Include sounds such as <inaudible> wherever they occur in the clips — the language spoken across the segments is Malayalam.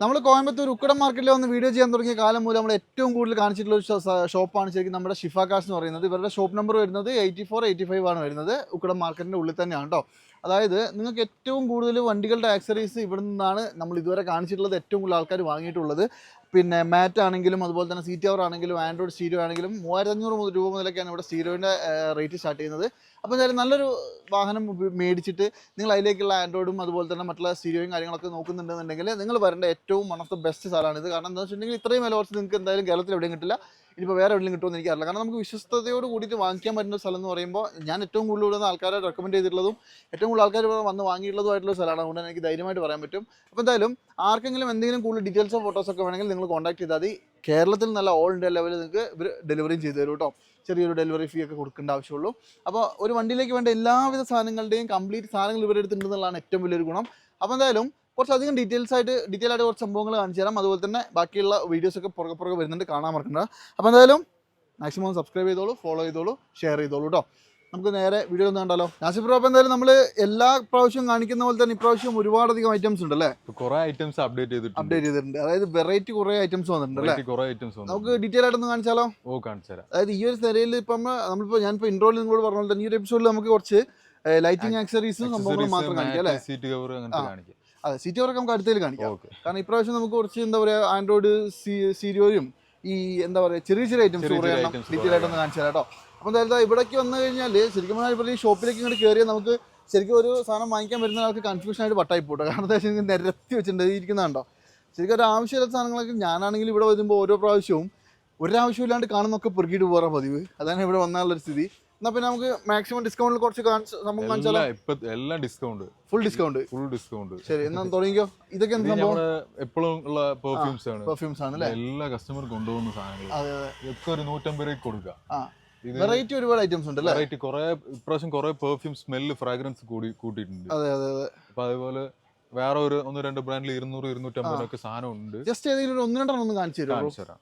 നമ്മൾ കോയമ്പത്തൂർ ഉക്കടം മാർക്കറ്റിൽ വന്ന് വീഡിയോ ചെയ്യാൻ തുടങ്ങിയ കാലം മൂലം നമ്മൾ ഏറ്റവും കൂടുതൽ കാണിച്ചിട്ടുള്ള ഒരു ഷോപ്പാണ് ശരിക്കും നമ്മുടെ ഷിഫ കാർസ് എന്ന് പറയുന്നത്. ഇവരുടെ ഷോപ്പ് നമ്പർ വരുന്നത് എയ്റ്റി ഫോർ എയ്റ്റി ഫൈവ് ആണ് വരുന്നത്. ഉക്കടം മാർക്കറ്റിന്റെ ഉള്ളിൽ തന്നെയാണ് കേട്ടോ അതായത് നിങ്ങൾക്ക് ഏറ്റവും കൂടുതൽ വണ്ടികളുടെ ആക്സറീസ് ഇവിടെ നിന്നാണ് നമ്മൾ ഇതുവരെ കാണിച്ചിട്ടുള്ളത് ഏറ്റവും കൂടുതൽ ആൾക്കാർ വാങ്ങിയിട്ടുള്ളത്. പിന്നെ മാറ്റ് ആണെങ്കിലും അതുപോലെ തന്നെ സീറ്റ് കവർ ആണെങ്കിലും ആൻഡ്രോയിഡ് സ്റ്റീരിയോ ആണെങ്കിലും മൂവായിരത്തി അഞ്ഞൂറ് മുതൽ രൂപ മുതലൊക്കെയാണ് ഇവിടെ സ്റ്റീരിയോന്റെ റേറ്റ് സ്റ്റാർട്ട് ചെയ്യുന്നത്. അപ്പോൾ എന്തായാലും നല്ലൊരു വാഹനം മേടിച്ചിട്ട് നിങ്ങൾ അതിലേക്കുള്ള ആൻഡ്രോയിഡും അതുപോലെ തന്നെ മറ്റുള്ള സ്റ്റീരിയോയും കാര്യങ്ങളൊക്കെ നോക്കുന്നുണ്ടെന്നുണ്ടെങ്കിൽ നിങ്ങൾ വരേണ്ട ഏറ്റവും വൺ ഓഫ് ദ ബെസ്റ്റ് സ്ഥലമാണിത് കാരണം എന്താ വെച്ചിട്ടുണ്ടെങ്കിൽ ഇത്രയും വില കുറച്ച് നിങ്ങൾക്ക് എന്തായാലും കേരളത്തിൽ എവിടെയും കിട്ടില്ല. ഇനിയിപ്പോൾ വേറെ എവിടെയും കിട്ടുമെന്ന് എനിക്കറിയില്ല കാരണം നമുക്ക് വിശ്വസ്തയോട് കൂടിയിട്ട് വാങ്ങിക്കാൻ പറ്റുന്ന സ്ഥലം എന്ന് പറയുമ്പോൾ ഞാൻ ഏറ്റവും കൂടുതൽ ഇവിടെ ആൾക്കാരെ റെക്കമെൻഡ് ചെയ്തിട്ടുള്ളതും ഏറ്റവും കൂടുതൽ ആൾക്കാർ ഇവിടെ വന്ന് വാങ്ങിയിട്ടുള്ളതുമായിട്ടുള്ള സ്ഥലമാണ്. അതുകൊണ്ട് എനിക്ക് ധൈര്യമായിട്ട് പറയാൻ പറ്റും. അപ്പോൾ എന്തായാലും ആർക്കെങ്കിലും എന്തെങ്കിലും കൂടുതൽ ഡീറ്റെയിൽസോ ഫോട്ടോസ് ഒക്കെ വേണമെങ്കിൽ നിങ്ങൾ കോൺടാക്ട് ചെയ്താൽ മതി. കേരളത്തിൽ നല്ല ഓൾ ഇന്ത്യ ലെവലിൽ നിങ്ങൾക്ക് ഇവർ ഡെലിവറിയും ചെയ്തു തരും കേട്ടോ ചെറിയൊരു ഡെലിവറി ഫീ ഒക്കെ കൊടുക്കേണ്ട ആവശ്യമുള്ളൂ. അപ്പോൾ ഒരു വണ്ടിയിലേക്ക് വേണ്ട എല്ലാവിധ സാധനങ്ങളുടെയും കംപ്ലീറ്റ് സാധനങ്ങൾ ഇവരെടുത്തിട്ടുണ്ടെന്നുള്ളതാണ് ഏറ്റവും വലിയൊരു ഗുണം. അപ്പോൾ എന്തായാലും കുറച്ചധികം ഡീറ്റെയിൽസ് ആയിട്ട് ഡീറ്റെയിൽ ആയിട്ട് കുറച്ച് സംഭവങ്ങൾ കാണിച്ചു തരാം. അതുപോലെ തന്നെ ബാക്കിയുള്ള വീഡിയോസ് ഒക്കെ പുറകെ പുറകെ വരുന്നുണ്ട് കാണാൻ മറക്കണ്ട. അപ്പോൾ എന്തായാലും മാക്സിമം സബ്സ്ക്രൈബ് ചെയ്തോളൂ ഫോളോ ചെയ്തോളൂ ഷെയർ ചെയ്തോളൂ കേട്ടോ നമുക്ക് നേരെ വീഡിയോ ഒന്ന് കണ്ടാലോ. നാസിഫ് പ്രോപ്പ് എന്തായാലും നമ്മൾ എല്ലാ പ്രാവശ്യവും കാണിക്കുന്ന പോലെ തന്നെ ഇപ്രാവശ്യം ഒരുപാടധികം ഐറ്റംസ് ഉണ്ട് അല്ലേ? കുറെ ഐറ്റംസ് അപ്ഡേറ്റ് ചെയ്തിട്ടുണ്ട്. അപ്ഡേറ്റ് ചെയ്തിട്ടുണ്ട്. അതായത് വെറൈറ്റി കുറേ ഐറ്റംസ് വന്നിട്ടുണ്ട് അല്ലേ? കുറെ ഐറ്റംസ് നമുക്ക് ഡീറ്റെയിൽ ആയിട്ടൊന്ന് കാണിച്ചാലോ? ഓ കാണിച്ചു തരാം. അതായത് ഈ ഒരു നിരയിൽ ഇപ്പം നമ്മളിപ്പോൾ ഞാനിപ്പോൾ ഇൻട്രോയിൽ നിങ്ങളോട് പറഞ്ഞ പോലെ തന്നെ ഈ ഒരു എപ്പിസോഡിൽ നമുക്ക് കുറച്ച് ലൈറ്റിംഗ് ആക്സറീസും സംഭവങ്ങളും മാത്രം കാണിക്കാം അല്ലേ? സീറ്റ് കവർ അങ്ങനെ. കാണിക്കാം. അതെ സിറ്റി വർക്ക് നമുക്ക് അടുത്തേൽ കാണിക്കാം കാരണം ഇപ്രാവശ്യം നമുക്ക് കുറച്ച് എന്താ പറയുക ആൻഡ്രോയിഡ് സീരിയോയും ഈ എന്താ പറയുക ചെറിയ ചെറിയ ഐറ്റംസ് ഡീറ്റെയിൽ ആയിട്ടൊന്ന് കാണിച്ചു തരാം കേട്ടോ. അപ്പം എന്തായാലും ഇവിടേക്ക് വന്നു കഴിഞ്ഞാൽ ശരിക്കും പറഞ്ഞാൽ ഇപ്പോൾ ഈ ഷോപ്പിലേക്ക് ഇങ്ങോട്ട് കയറിയാൽ നമുക്ക് ശരിക്കും ഒരു സാധനം വാങ്ങിക്കാൻ വരുന്ന ആൾക്ക് കൺഫ്യൂഷൻ ആയിട്ട് വട്ടായി പോട്ടോ. കാരണം എന്താ വെച്ചാൽ നിരത്തി വെച്ചിട്ടുണ്ട് ഇരിക്കുന്നതാണ്ടോ ശരിക്കും ഒരു ആവശ്യമില്ലാത്ത സാധനങ്ങളൊക്കെ ഞാനാണെങ്കിൽ ഇവിടെ വരുമ്പോൾ ഓരോ പ്രാവശ്യവും ഒരാവശ്യമില്ലാണ്ട് കാണുന്നൊക്കെ പെറുക്കിയിട്ട് പോകാൻ പതിവ്. അതാണ് ഇവിടെ വന്നാലുള്ളൊരു സ്ഥിതി. എന്നാൽ പിന്നെ നമുക്ക് മാക്സിമം ഡിസ്കൗണ്ടിൽ കുറച്ച് സംഭവം കാണിച്ചാലോ? എല്ലാം discount full discount full discount ശരി എന്നാ തുടങ്ങിക്കോ. ഇതൊക്കെ എന്ത് സംഭവം? എപ്പോഴും ഉള്ള പെർഫ്യൂംസ് ആണ്. പെർഫ്യൂംസ് ആണ് അല്ലേ? എല്ലാ കസ്റ്റമർ കൊണ്ടുപോകുന്ന സാധനങ്ങൾ അതെ അതെ. ഇതൊക്കെ ഒരു നൂറ്റമ്പത് രൂപയ്ക്ക് കൊടുക്കുക വെറൈറ്റി ഒരുപാട് ഐറ്റംസ് ഉണ്ട് വെറൈറ്റി കുറെ ഇപ്രാവശ്യം കുറെ പെർഫ്യൂം സ്മെല്ല് ഫ്രാഗ്രൻസ് കൂടി കൂട്ടിയിട്ടുണ്ട്. അതെ അതെ അതെ. അപ്പൊ അതുപോലെ വേറെ ഒരു ഒന്ന് രണ്ട് ബ്രാൻഡിൽ ഇരുന്നൂറ് ഇരുന്നൂറ്റമ്പതിനൊക്കെ സാധനം ഉണ്ട്. ജസ്റ്റ് ഏതെങ്കിലും ഒന്ന് രണ്ടെണ്ണം ഒന്ന് കാണിച്ചു തരാം.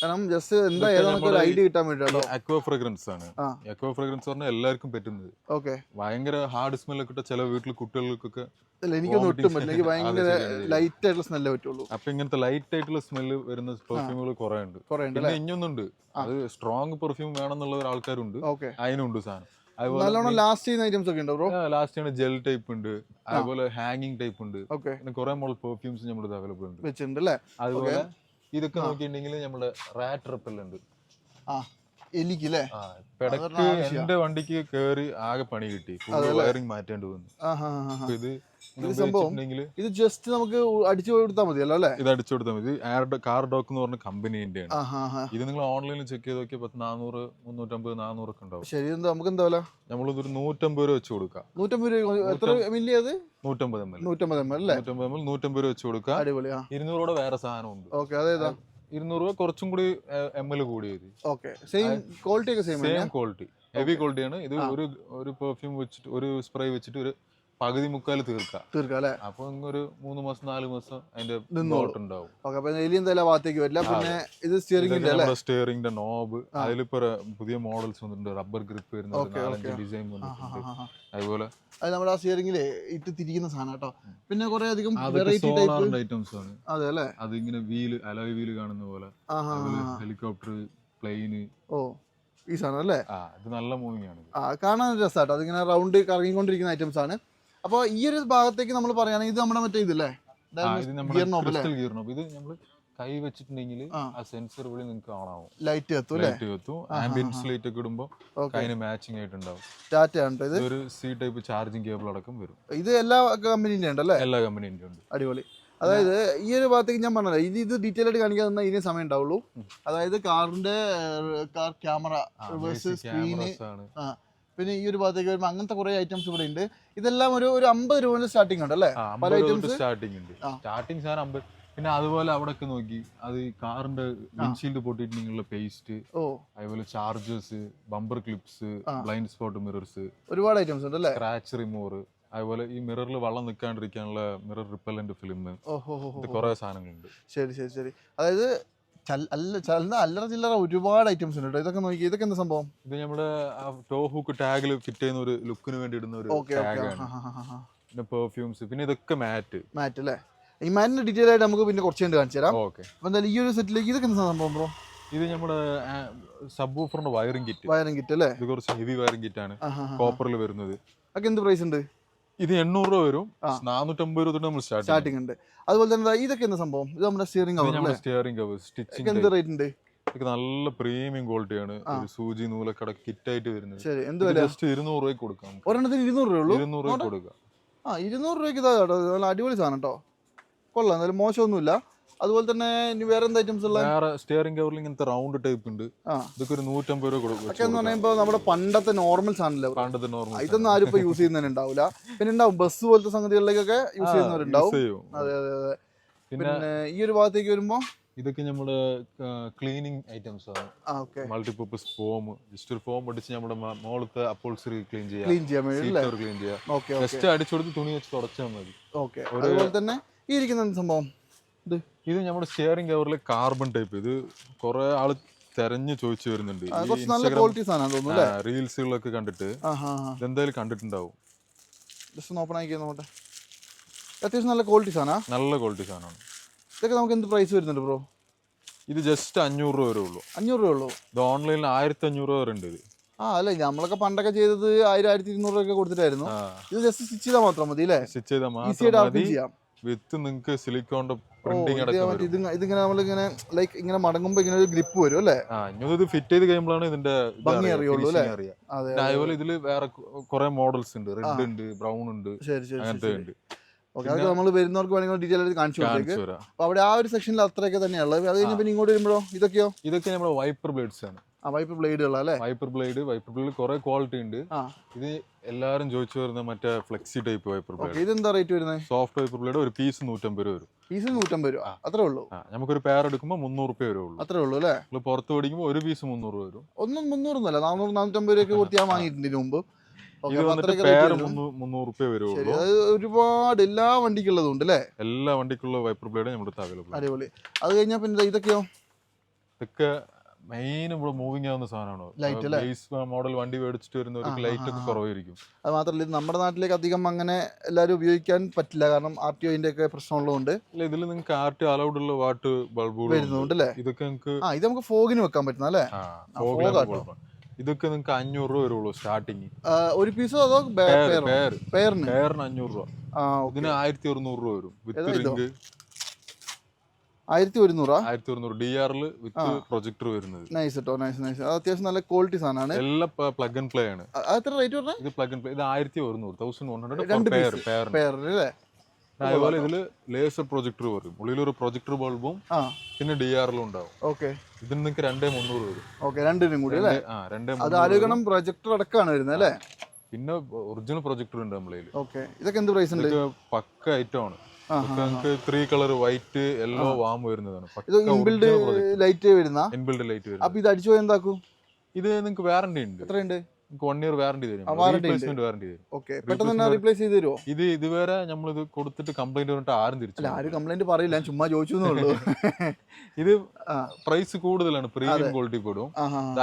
കാരണം ജസ്റ്റ് എന്താ ഏതാണെന്നൊക്കെ ഒരു ഐഡിയ കിട്ടാൻ വേണ്ടിട്ടോ അക്വ ഫ്രഗ്രൻസ് ആണ്. അക്വ ഫ്രാഗ്രൻസ് പറഞ്ഞാൽ എല്ലാവർക്കും പറ്റുന്നത്. ഓക്കെ. ഭയങ്കര ഹാർഡ് സ്മെൽ ഒക്കെ ചില വീട്ടിൽ കുട്ടികൾക്കൊക്കെ എനിക്കൊന്നും ഒട്ടും പറ്റില്ല. എനിക്ക് <laughs> ഭയങ്കര ലൈറ്റ് ആയിട്ടുള്ള സ്മെല്ലേ പറ്റുള്ളൂ. അപ്പൊ ഇങ്ങനത്തെ ലൈറ്റ് ആയിട്ടുള്ള സ്മെല്ല് വരുന്ന പെർഫ്യൂമുകൾ കുറെ ഉണ്ട് പിന്നെ അല്ലേ? ഇനിയൊന്നുണ്ട്. അത് സ്ട്രോങ് പെർഫ്യൂം വേണമെന്നുള്ള ഒരു ആൾക്കാരുണ്ട്. ഓക്കെ. അതിനുണ്ട് സാധനം. നല്ലോണം അതുപോലെ ലാസ്റ്റ് ചെയ്യുന്ന ഐറ്റംസ് ഒക്കെ ഉണ്ടോ ബ്രോ ലാസ്റ്റ് ആണ് ജെൽ ടൈപ്പ് ഉണ്ട്. അതുപോലെ ഹാങ്ങിങ് ടൈപ്പ് ഉണ്ട്. പിന്നെ കുറെ മോഡൽ പെർഫ്യൂംസ് നമ്മുടെ അവൈലബിൾ ഉണ്ട്. വെച്ചിട്ടുണ്ട് അല്ലേ? അതുപോലെ ഇതൊക്കെ നോക്കിയിട്ടുണ്ടെങ്കിൽ നമ്മുടെ റാറ്റ് ഉണ്ട് എലിക്ക് അല്ലേ പെടക്ക്. എന്റെ വണ്ടിക്ക് കേറി ആകെ പണി കിട്ടി? വയറിംഗ് മാറ്റേണ്ടി വന്നു. ഇത് സംഭവം ഇത് ജസ്റ്റ് നമുക്ക് അടിച്ചു കൊടുത്താൽ മതിയല്ലോ അല്ലേ? ഇത് അടിച്ചു കൊടുത്താൽ മതി. എയർ കാർ ഡോക്ക് എന്ന് പറഞ്ഞ കമ്പനീന്റെ ഇത് നിങ്ങൾ ഓൺലൈനിൽ ചെക്ക് ചെയ്ത് നോക്കിയാൽ പത്ത് നാനൂറ് മുന്നൂറ്റമ്പത് നാനൂറൊക്കെ ഉണ്ടാവും. ശരി എന്താ നമുക്ക് എന്താ വില? നമ്മളിതൊരു നൂറ്റമ്പത് രൂപ വെച്ച് കൊടുക്കാം. നൂറ്റമ്പത് രൂപ എത്ര മില്ലി അത്? നൂറ്റമ്പത് എം എൽ. നൂറ്റമ്പത് എം എൽ നൂറ്റമ്പത് എം എൽ നൂറ്റമ്പത് രൂപ വെച്ച് കൊടുക്കാം. അടിപൊളി ഇരുന്നൂറോടെ വേറെ സാധനം ഉണ്ട് ഓക്കെ അതേതാ? ഇരുന്നൂറ് രൂപ കുറച്ചും കൂടി എം എൽ കൂടി ഓക്കെ. സെയിം ക്വാളിറ്റി ഒക്കെ സെയിം സെയിം ക്വാളിറ്റി ഹെവി ക്വാളിറ്റിയാണ് ഇത് ഒരു ഒരു പെർഫ്യൂം വെച്ചിട്ട് ഒരു സ്പ്രേ വെച്ചിട്ട് ഒരു പകുതി മുക്കാൽ തീർക്കാം. തീർക്കാം അല്ലേ? അപ്പൊ ഒരു മൂന്ന് മാസം നാല് മാസം അതിന്റെ നിന്നോട്ടുണ്ടാവും എന്തായാലും ഭാഗത്തേക്ക് വരില്ല. പിന്നെ ഇത് സ്റ്റിയറിംഗിന്റെ അല്ലേ? സ്റ്റിയറിംഗിന്റെ നോബ് അതിലിപ്പോ പുതിയ മോഡൽസ് വന്നിട്ടുണ്ട്. റബ്ബർ ഗ്രിപ്പ് നാലഞ്ച് ഡിസൈൻ വന്നിട്ടുണ്ട്. അതുപോലെ അത് നമ്മുടെ ആ സ്റ്റിയറിംഗിൽ ഇട്ട് തിരിക്കുന്ന സാധനം കേട്ടോ. പിന്നെ കുറെ അധികം വെറൈറ്റി ടൈപ്പ് ഐറ്റംസ് ആണ്. അതെ അല്ലേ? അതിങ്ങനെ വീൽ അലോയ് വീൽ കാണുന്ന പോലെ. ഹെലികോപ്റ്റർ പ്ലെയിന് ഓ ഈ സാധനം അല്ലേ? ഇത് നല്ല മൂവിംഗ് ആണ്. ആ കാണാൻ രസമാട്ടോ അതിങ്ങനെ റൗണ്ട് കറങ്ങിക്കൊണ്ടിരിക്കുന്ന ഐറ്റംസ് ആണ്. അപ്പോൾ ഈ ഒരു ഭാഗത്തേക്ക് നമ്മൾ പറയുകയാണെങ്കിൽ ഇത് നമ്മുടെ മറ്റേ ഇതില്ലേ? ഇത് നമ്മൾ കൈ വെച്ചിട്ടുണ്ടെങ്കിൽ ആ. സെൻസർ വഴി നിങ്ങൾക്ക് കാണാവും. ലൈറ്റ് അല്ലേ? ലൈറ്റ് കത്തും. ആംബിയൻസ് ലൈറ്റ് ഒക്കെ ഇടുമ്പോൾ കൈന് മാച്ചിങ് ആയിട്ടുണ്ടാവും. ടാറ്റ ആണ് ട്ടോ ഇത്? ഒരു സി ടൈപ്പ് ചാർജിങ് കേബിൾ അടക്കം വരും. ഇത് എല്ലാ കമ്പനീന്റെ ഉണ്ട് അല്ലേ എല്ലാ കമ്പനീന്റെ ഉണ്ട്. അടിപൊളി. അതായത് ഈ ഒരു ഭാഗത്തേക്ക് ഞാൻ പറഞ്ഞല്ലോ ഇത് ഇത് ഡീറ്റെയിൽ ആയിട്ട് കാണിക്കാൻ തന്നാൽ ഇതിന് സമയം ഉണ്ടാവുള്ളൂ. അതായത് കാറിന്റെ കാർ ക്യാമറ റിവേഴ്സ് സ്ക്രീന് ആണ്. ആ പിന്നെ ഈ ഒരു ഭാഗത്തേക്ക് വരുമ്പോൾ അങ്ങനത്തെ കുറെ ഐറ്റംസ് ഇവിടെ ഉണ്ട്. ഇതെല്ലാം ഒരു ഒരു അമ്പത് രൂപ സ്റ്റാർട്ടിംഗ് ഉണ്ട് അല്ലേ? പല ഐറ്റംസ് സ്റ്റാർട്ടിംഗ് ഉണ്ട്. സ്റ്റാർട്ടിംഗ് സാർ അമ്പത്. പിന്നെ അതുപോലെ അവിടെ ഒക്കെ നോക്കി. അത് കാറിന്റെ വിൻഷീൽഡ് പൊട്ടിയിട്ടുള്ള പേസ്റ്റ് ഓ. അതുപോലെ chargers bumper clips blind spot mirrors ഒരുപാട് ഐറ്റംസ് ഉണ്ട് അല്ലേ? സ്ക്രാച്ച് റിമൂവർ അതുപോലെ ഈ മിററിൽ വെള്ളം നിൽക്കാണ്ടിരിക്കാനുള്ള മിറർ റിപ്പല്ലന്റ് ഫിലിം കുറെ സാധനങ്ങളുണ്ട്. ശരി ശരി ശരി. അതായത് അല്ല ചലന അല്ലറ ചില്ലറ ഒരുപാട് ഐറ്റംസ് ഉണ്ട് കേട്ടോ ഇതൊക്കെ നോക്കി ഇതൊക്കെ എന്താ സംഭവം? ഇത് നമ്മുടെ ടോ ഹൂക്ക് ടാഗിൽ ഫിറ്റ് ചെയ്യുന്ന ഒരു ലുക്കിന് വേണ്ടി ഇടുന്ന ഒരു പിന്നെ പെർഫ്യൂംസ് പിന്നെ ഇതൊക്കെ മാറ്റ് മാറ്റ് അല്ലേ? ഈ മാറ്റിന്റെ ഡീറ്റെയിൽ ആയിട്ട് നമുക്ക് പിന്നെ കുറച്ച് കണ്ട് കാണിച്ചു തരാം. ഓക്കെ. അപ്പൊ എന്തായാലും ഈ ഒരു സെറ്റിലേക്ക് ഇതൊക്കെ എന്താ സംഭവം ബ്രോ? ഇത് നമ്മുടെ sub wiring kit wiring kit അല്ലേ? ഇത് കുറച്ച് ഹെവി വയറിംഗ് കിറ്റ് ആണ്. കോപ്പറിൽ വരുന്നത്. അതൊക്കെ എന്ത് പ്രൈസ് ഉണ്ട്? ഇത് എണ്ണൂറ് രൂപ വരും. നാനൂറ്റമ്പത് രൂപ തൊട്ട് നമ്മൾ സ്റ്റാർട്ട് സ്റ്റാർട്ടിംഗ് ഉണ്ട്. അതുപോലെ തന്നെ ഇതൊക്കെ എന്താ സംഭവം? ഇത് നമ്മുടെ steering cover steering cover stitching എന്ത് റേറ്റ് ഉണ്ട്? ഇതൊക്കെ നല്ല പ്രീമിയം ക്വാളിറ്റിയാണ് സൂചി നൂലക്കട കിറ്റ് ആയിട്ട് വരുന്നത്. ശരി. എന്ത് വില? ജസ്റ്റ് ഇരുന്നൂറ് രൂപയ്ക്ക് കൊടുക്കാം. ഒരെണ്ണത്തിന് ഇരുന്നൂറ് രൂപ ഇരുന്നൂറ് രൂപയ്ക്ക് കൊടുക്കാം. ആ ഇരുന്നൂറ് രൂപയ്ക്ക് ഇതാ കേട്ടോ. നല്ല അടിപൊളി സാധനം കേട്ടോ. കൊള്ളാം. എന്തായാലും മോശമൊന്നുമില്ല. അതുപോലെ തന്നെ ഇനി വേറെ എന്ത് ഐറ്റംസ് ഉള്ള വേറെ സ്റ്റിയറിംഗ് കവറിൽ ഇങ്ങനത്തെ റൗണ്ട് ടൈപ്പ് ഉണ്ട്. ഇതൊക്കെ ഒരു നൂറ്റമ്പത് രൂപ കൊടുക്കും. ഒക്കെ എന്ന് പറയുമ്പോൾ നമ്മുടെ പണ്ടത്തെ നോർമൽ സാധനല്ലേ പണ്ടത്തെ നോർമൽ ഇതൊന്നും ആരും ഇപ്പൊ യൂസ് ചെയ്യുന്നതിന് ഉണ്ടാവില്ല പിന്നെ ഉണ്ടാവും ബസ് പോലത്തെ സംഗതികളിലേക്കൊക്കെ യൂസ് ചെയ്യുന്നവരുണ്ടാവും. അതെ അതെ അതെ. പിന്നെ ഈ ഒരു ഭാഗത്തേക്ക് വരുമ്പോൾ ഇതൊക്കെ നമ്മുടെ ക്ലീനിങ് ഐറ്റംസ് ആണ്. മൾട്ടിപ്പർപ്പസ് മൾട്ടിപർപ്പസ് ഫോം ജസ്റ്റ് ഒരു ഫോം അടിച്ച് നമ്മുടെ മോളത്തെ അപ്പോൾസറി ക്ലീൻ ചെയ്യാം. ക്ലീൻ വേണ്ടി ക്ലീൻ ചെയ്യാം. ജസ്റ്റ് അടിച്ചു കൊടുത്ത് തുണി വെച്ച് തുടച്ചാൽ മതി. ഓക്കെ അതുപോലെ തന്നെ ഈ ഇരിക്കുന്ന സംഭവം? ഇത് ഇത് നമ്മുടെ ഷെയറിംഗ് കവറിൽ കാർബൺ ടൈപ്പ് ഇത് കുറെ ആൾ തെരഞ്ഞു ചോദിച്ചു വരുന്നുണ്ട്. നല്ല ക്വാളിറ്റി സാധനം തോന്നുന്നു റീൽസുകളൊക്കെ കണ്ടിട്ട്. ഇതെന്തായാലും കണ്ടിട്ടുണ്ടാവും. ജസ്റ്റ് ഓപ്പൺ ആക്കി നോട്ടെ അത്യാവശ്യം നല്ല ക്വാളിറ്റി സാധനം? നല്ല ക്വാളിറ്റി സാധനമാണ് ഇതൊക്കെ നമുക്ക് എന്ത് പ്രൈസ് വരുന്നുണ്ട് ബ്രോ ഇത് ജസ്റ്റ് അഞ്ഞൂറ് രൂപ വരെ ഉള്ളൂ. അഞ്ഞൂറ് രൂപ ഉള്ളൂ? ഇത് ഓൺലൈനിൽ ആയിരത്തി അഞ്ഞൂറ് രൂപ വരെ ഉണ്ട് ഇത്. ആ അല്ലേ നമ്മളൊക്കെ പണ്ടൊക്കെ ചെയ്തത് ആയിരം ആയിരത്തി ഇരുന്നൂറ് രൂപയൊക്കെ കൊടുത്തിട്ടായിരുന്നു. ഇത് ജസ്റ്റ് സ്റ്റിച്ച് ചെയ്താൽ മാത്രം മതി അല്ലേ? സ്റ്റിച്ച് ചെയ്താൽ ഈസി ആയിട്ട് ചെയ്യാം. വിത്ത് നിങ്ങൾക്ക് സിലിക്കോൺ ഇതിങ്ങനെ നമ്മളിങ്ങനെ ലൈക്ക് ഇങ്ങനെ മടങ്ങുമ്പോൾ ഇങ്ങനെ ഒരു ഗ്രിപ്പ് വരും അല്ലേ? ഇത് ഫിറ്റ് ചെയ്ത് കഴിയുമ്പോഴാണ് ഇതിന്റെ ഇത് ഭംഗി അറിയുള്ളൂ അല്ലേ? അതേപോലെ ഇതിൽ വേറെ കുറെ മോഡൽസ് ഉണ്ട്. റെഡ് ഉണ്ട് ബ്രൗൺ ഉണ്ട് അങ്ങനത്തെ ഉണ്ട്. അതൊക്കെ നമ്മൾ വരുന്നവർക്ക് വേണമെങ്കിൽ ഡീറ്റെയിൽ ആയിട്ട് കാണിച്ചു കൊടുത്തേക്ക്. അവിടെ ആ ഒരു സെക്ഷനിൽ അത്രയൊക്കെ തന്നെയുള്ളത് അത് കഴിഞ്ഞ് പിന്നെ ഇങ്ങോട്ട് വരുമ്പോഴോ? ഇതൊക്കെയോ? ഇതൊക്കെ നമ്മുടെ വൈപ്പർ ബ്ലേഡ്സ് ആണ്. ആ ബ്ലേഡുകളാ അല്ലേ? വൈപ്പർ ബ്ലേഡ് വൈപ്പർ ബ്ലേഡ് കുറെ ക്വാളിറ്റി ഉണ്ട്. ഇത് എല്ലാരും ചോദിച്ചു വരുന്ന മറ്റേ ഫ്ലെക്സി ടൈപ്പ് വൈപ്പർ ബ്ലേഡ് ഇതെന്താ റേറ്റ് വരുന്നത് സോഫ്റ്റ് വൈപ്പർ ബ്ലേഡ് ഒരു പീസ് നൂറ്റമ്പത് രൂപ വരും. പീസ് നൂറ്റമ്പത് രൂപ. അത്രേ ഉള്ളൂ? നമുക്ക് നമുക്കൊരു പെയർ എടുക്കുമ്പോൾ മുന്നൂറ് രൂപ വരെ ഉള്ളൂ. അത്രേ ഉള്ളൂ അല്ലേ? നിങ്ങൾ പുറത്ത് പഠിക്കുമ്പോൾ ഒരു പീസ് മുന്നൂറ് രൂപ വരും. ഒന്നും മുന്നൂറൊന്നുമല്ല നാനൂറ് നാനൂറ്റമ്പത് രൂപയ്ക്ക് കൊടുത്ത് ഞാൻ വാങ്ങിയിട്ടുണ്ട് ഇതിന് മുമ്പ്. ഒരുപാട് എല്ലാ വണ്ടിക്കുള്ളതും ഉണ്ട് അല്ലേ? എല്ലാ വണ്ടിക്കുള്ള വൈപ്പർ ബ്ലേഡ് നമ്മുടെ അവൈലബിൾ അടിപൊളി. അത് കഴിഞ്ഞാൽ പിന്നെ ഇതൊക്കെയോ? ഇതൊക്കെ മെയിൻ ഇവിടെ മൂവിങ് ആവുന്ന സാധനമാണ്? ലൈറ്റ് മോഡൽ വണ്ടി മേടിച്ചിട്ട് വരുന്ന ഒരു ലൈറ്റ് ഒക്കെ. കുറവായിരിക്കും. അത് മാത്രമല്ല ഇത് നമ്മുടെ നാട്ടിലേക്ക് അധികം അങ്ങനെ എല്ലാവരും ഉപയോഗിക്കാൻ പറ്റില്ല. കാരണം ആർ ടി ഒന്റെ ഒക്കെ പ്രശ്നമുള്ളതുകൊണ്ട് ഇതിൽ നിങ്ങൾക്ക് ആർ ടി അലൗഡ് ഉള്ള വാട്ട് ബൾബുകൾ വരുന്നുണ്ട് അല്ലേ? ഇതൊക്കെ നിങ്ങൾക്ക് ആ ഇത് നമുക്ക് ഫോഗിന് വെക്കാൻ പറ്റുന്ന അല്ലേ. ഇതൊക്കെ നിങ്ങൾക്ക് അഞ്ഞൂറ് രൂപ വരുള്ളൂ സ്റ്റാർട്ടിങ് ഒരു പീസോ അതോ പേരിന് പേരിന് അഞ്ഞൂറ് രൂപ. ഇതിന് ആയിരത്തി ഒരുന്നൂറ് രൂപ വരും. വിത്ത് റിംഗ് ആയിരത്തി ഒരുന്നൂറാ ആയിരത്തി ഒരുന്നൂറ് ഡി ആറിൽ വിത്ത് പ്രൊജക്ടർ വരുന്നത്. നൈസ് കേട്ടോ നൈസ് നൈസ് അത് അത്യാവശ്യം നല്ല ക്വാളിറ്റി സാധനമാണ് എല്ലാം പ്ലഗ് ആൻഡ് പ്ലേ ആണ്. എത്ര റേറ്റ് പറഞ്ഞത് ഇത് പ്ലഗ് ആൻഡ് പ്ലേ ഇത് ആയിരത്തി ഒരുന്നൂറ് തൗസൻഡ് വൺ രണ്ട് ഹൺഡ്രഡ് പെയർ piece. പെയറിന് പെയറിന് അല്ലേ? അതുപോലെ ഇതിൽ ലേസർ പ്രൊജക്ടർ വരും. പ്രൊജക്ടർ ബൾബും പിന്നെ ഡി ആറിലും ഉണ്ടാവും. ഓക്കെ ഇതിന് നിങ്ങൾക്ക് രണ്ടേ മുന്നൂറ് വരും. ഓക്കെ രണ്ടിനും കൂടി അല്ലേ? ആ രണ്ടേ അത് ആലോചിക്കണം പ്രൊജക്ടർ അടക്കമാണ് വരുന്നത് അല്ലേ? പിന്നെ ഒറിജിനൽ പ്രൊജക്ടർ ഉണ്ട് നമ്മളതിൽ ഓക്കെ ഇതൊക്കെ എന്ത് പ്രൈസ് ഉണ്ട്? പക്ക ഐറ്റം ആണ്. നിങ്ങൾക്ക് three colour white yellow warm വരുന്നതാണ്. ഇൻബിൽഡ് ലൈറ്റ് വരുന്ന? ഇൻബിൽഡ് ലൈറ്റ് വരുന്നത്. അപ്പൊ ഇത് അടിച്ചു പോയി എന്താക്കും? ഇത് നിങ്ങൾക്ക് വാറണ്ടി ഉണ്ട്. എത്രയുണ്ട്? വൺ ഇയർ വാറണ്ടി തരും. റീപ്ലേസ്മെന്റ് വാറണ്ടി തരും. പെട്ടെന്ന് തന്നെ റീപ്ലേസ് ചെയ്ത് തരുമോ ഇത് ഇതുവരെ നമ്മൾ ഇത് കൊടുത്തിട്ട് കംപ്ലൈന്റ് പറഞ്ഞിട്ട് ആരും തിരിച്ചു ആരും കംപ്ലൈന്റ് പറയില്ല. ചുമ്മാ ചോദിച്ചു <laughs> ഇത് പ്രൈസ് കൂടുതലാണ്. പ്രീമിയം ക്വാളിറ്റി പെടും.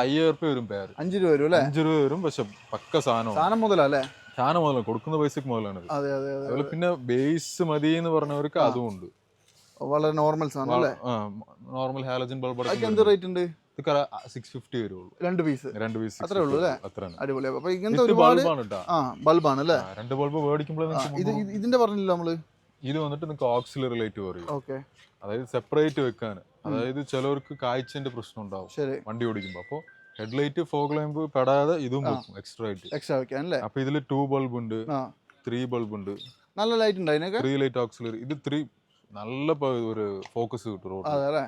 അയ്യായിരം രൂപ വരും പേര് അഞ്ച് രൂപ വരും അല്ലേ? അഞ്ച് രൂപ വരും. പക്ഷെ പക്ക സാധനമാണ്. സാധനം മുതലാ സാധനം മുതലാണ് കൊടുക്കുന്ന പൈസക്ക് മുതലാണ് അതെ. അതെ അതെ അതുപോലെ പിന്നെ ബേസ് മതി എന്ന് പറഞ്ഞവർക്ക് അതും ഉണ്ട് വളരെ നോർമൽ സാധനം അല്ലേ? നോർമൽ ഹാലജൻ ബൾബ് എന്ത് റേറ്റ് ഉണ്ട്? ഇത് സിക്സ് ഫിഫ്റ്റി വരുള്ളൂ. രണ്ട് പീസ് രണ്ട് പീസ് അത്രേ ഉള്ളൂ അല്ലേ? അത്രയാണ് അടിപൊളി. അപ്പൊ ഇങ്ങനത്തെ ഒരുപാട് ബൾബാണ് കേട്ടോ ആ ബൾബാണ് അല്ലേ? രണ്ട് ബൾബ് മേടിക്കുമ്പോൾ ഇത് ഇത് ഇതിന്റെ പറഞ്ഞില്ല നമ്മൾ? ഇത് വന്നിട്ട് നിങ്ങൾക്ക് ഓക്സിലറി ലൈറ്റ് പറയും. ഓക്കെ. അതായത് സെപ്പറേറ്റ് വെക്കാൻ. അതായത് ചിലവർക്ക് കാഴ്ചന്റെ പ്രശ്നം ഉണ്ടാവും. വണ്ടി ഓടിക്കുമ്പോൾ അപ്പോൾ ഹെഡ്ലൈറ്റ് ഫോഗ് ലാമ്പ് പെടാതെ ഇതും വെക്കും എക്സ്ട്രാ ആയിട്ട്. എക്സ്ട്രാ വെക്കാൻ അല്ലേ? അപ്പൊ ഇതിൽ ടു ബൾബ് ഉണ്ട് ത്രീ ബൾബ് ഉണ്ട്. നല്ല ലൈറ്റ് ഉണ്ട് അതിനൊക്കെ? ത്രീ ലൈറ്റ് ഓക്സിലറി ഇത് ത്രീ നല്ല ഒരു ഫോക്കസ് കിട്ടും റോഡ്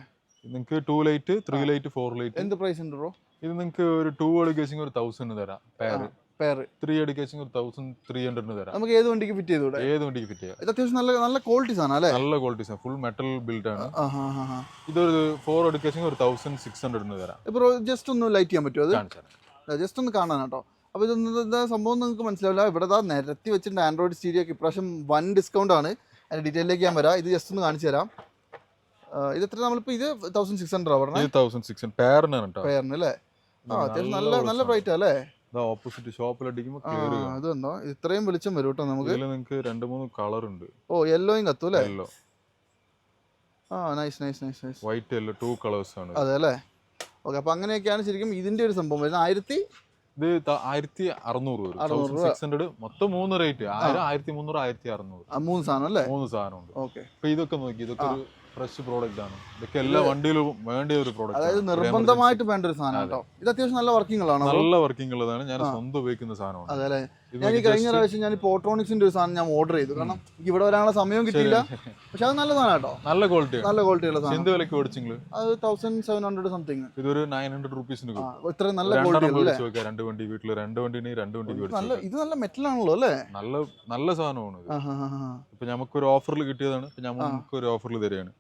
നിങ്ങൾക്ക് two light three light four light എന്ത് പ്രൈസ് ഉണ്ട് ബ്രോ ഇത് നിങ്ങൾക്ക് ഒരു ടു കേസിങ് ഒരു തൗസൻഡ് തരാം പെയർ പെയർ. ത്രീ എടുക്കേസിങ് ഒരു തൗസൻഡ് ത്രീ ഹൺഡ്രഡിന് തരാം. നമുക്ക് ഏത് വണ്ടിക്ക് ഫിറ്റ് ചെയ്തൂടെ? ഏത് വണ്ടിക്ക് ഫിറ്റ് ചെയ്യാം? ഇത് അത്യാവശ്യം നല്ല നല്ല ക്വാളിറ്റി സാധനം അല്ലേ? നല്ല ക്വാളിറ്റീസ് ഫുൾ മെറ്റൽ ബിൽഡ് ആണ്. ഇതൊരു ഫോർ എടുക്കേസിങ് ഒരു തൗസൻഡ് സിക്സ് ഹൺഡ്രഡിന് തരാം. ഇപ്പോൾ ജസ്റ്റ് ഒന്ന് ലൈറ്റ് ചെയ്യാൻ പറ്റുമോ അത്? ജസ്റ്റ് ഒന്ന് കാണാൻ കേട്ടോ അപ്പോൾ ഇതൊന്നും സംഭവം നിങ്ങൾക്ക് മനസ്സിലാവില്ല. ഇവിടെ ദാ നിരത്തി വെച്ചിട്ടുണ്ട് ആൻഡ്രോയിഡ് സ്റ്റീരിയോക്ക് ഇപ്രാവശ്യം വൺ ഡിസ്കൗണ്ട് ആണ്. അതിന്റെ ഡീറ്റെയിലേക്ക് ഞാൻ വരാം. ഇത് ജസ്റ്റ് ഒന്ന് കാണിച്ചു തരാം. ഇത് എത്ര നമ്മളിപ്പോൾ ഇത് തൗസൻഡ് സിക്സ് ഹൺഡ്രഡ് പറഞ്ഞത് തൗസൻഡ് സിക്സ് പെയറിനാണ് പെയറിന് അല്ലേ? ആ അത്യാവശ്യം നല്ല നല്ല ബ്രൈറ്റ് അല്ലേ? ഓപ്പോസിറ്റ് ഇത് കണ്ടോ ഇത്രയും വെളിച്ചം വരും കേട്ടോ നമുക്ക് നിങ്ങൾക്ക് രണ്ട് മൂന്ന് കളർ ഉണ്ട്. ഓ യെല്ലോയും കത്തും അല്ലേ? യെല്ലോ ആ nice nice nice nice white yellow two colours ആണ്. അതെ അല്ലേ? ഓക്കെ അപ്പൊ അങ്ങനെയൊക്കെയാണ് ശരിക്കും ഇതിന്റെ ഒരു സംഭവം വരുന്നത്. ആയിരത്തി ഇത് ആയിരത്തി അറുന്നൂറ് വരും. സിക്സ് ഹൺഡ്രഡ് മൊത്തം മൂന്ന് റേറ്റ് ആയിരം ആയിരത്തി മുന്നൂറ് ആയിരത്തി അറുന്നൂറ്. മൂന്ന് സാധനം അല്ലേ? മൂന്ന് സാധനമുണ്ട്. ഓക്കെ. അപ്പൊ ഇതൊക്കെ നോക്കി ഇതൊക്കെ ഫ്രഷ് പ്രോഡക്റ്റ് ആണ്. ഇതൊക്കെ എല്ലാ വണ്ടിയിലും വേണ്ട ഒരു പ്രോഡക്റ്റ് അതായത് നിർബന്ധമായിട്ട് വേണ്ട ഒരു സാധനം കേട്ടോ. ഇത് അത്യാവശ്യം നല്ല വർക്കിംഗ് ഉള്ളതാണ് നല്ല വർക്കിംഗ് ഉള്ളതാണ് ഞാൻ സ്വന്തം ഉപയോഗിക്കുന്ന സാധനമാണ്. അതെ ഞാൻ ഈ കഴിഞ്ഞ പ്രാവശ്യം ഞാൻ പോട്രോണിക്സിന്റെ ഒരു സാധനം ഞാൻ ഓർഡർ ചെയ്തു. കാരണം എനിക്ക് ഇവിടെ വരാനുള്ള സമയം കിട്ടിയില്ല. പക്ഷെ അത് നല്ല സാധനം കേട്ടോ. നല്ല ക്വാളിറ്റി നല്ല ക്വാളിറ്റി ഉള്ള സാധനം. എന്ത് വിലക്ക് മേടിച്ചെങ്കിൽ അത് തൗസൻഡ് സെവൻ ഹൺഡ്രഡ് സംതിങ് ഇതൊരു നയൻ ഹൺഡ്രഡ് റുപ്പീസിന് ഇത്ര നല്ല ക്വാളിറ്റി രണ്ട് വണ്ടി വീട്ടിൽ രണ്ട് വണ്ടി രണ്ട് വണ്ടി നല്ല ഇത് നല്ല മെറ്റൽ ആണല്ലോ അല്ലേ? നല്ല നല്ല സാധനമാണ് ഇപ്പൊ നമുക്ക് ഒരു ഓഫറിൽ കിട്ടിയതാണ്. ഇപ്പൊ നമുക്ക് ഒരു ഓഫറിൽ തരികയാണ്.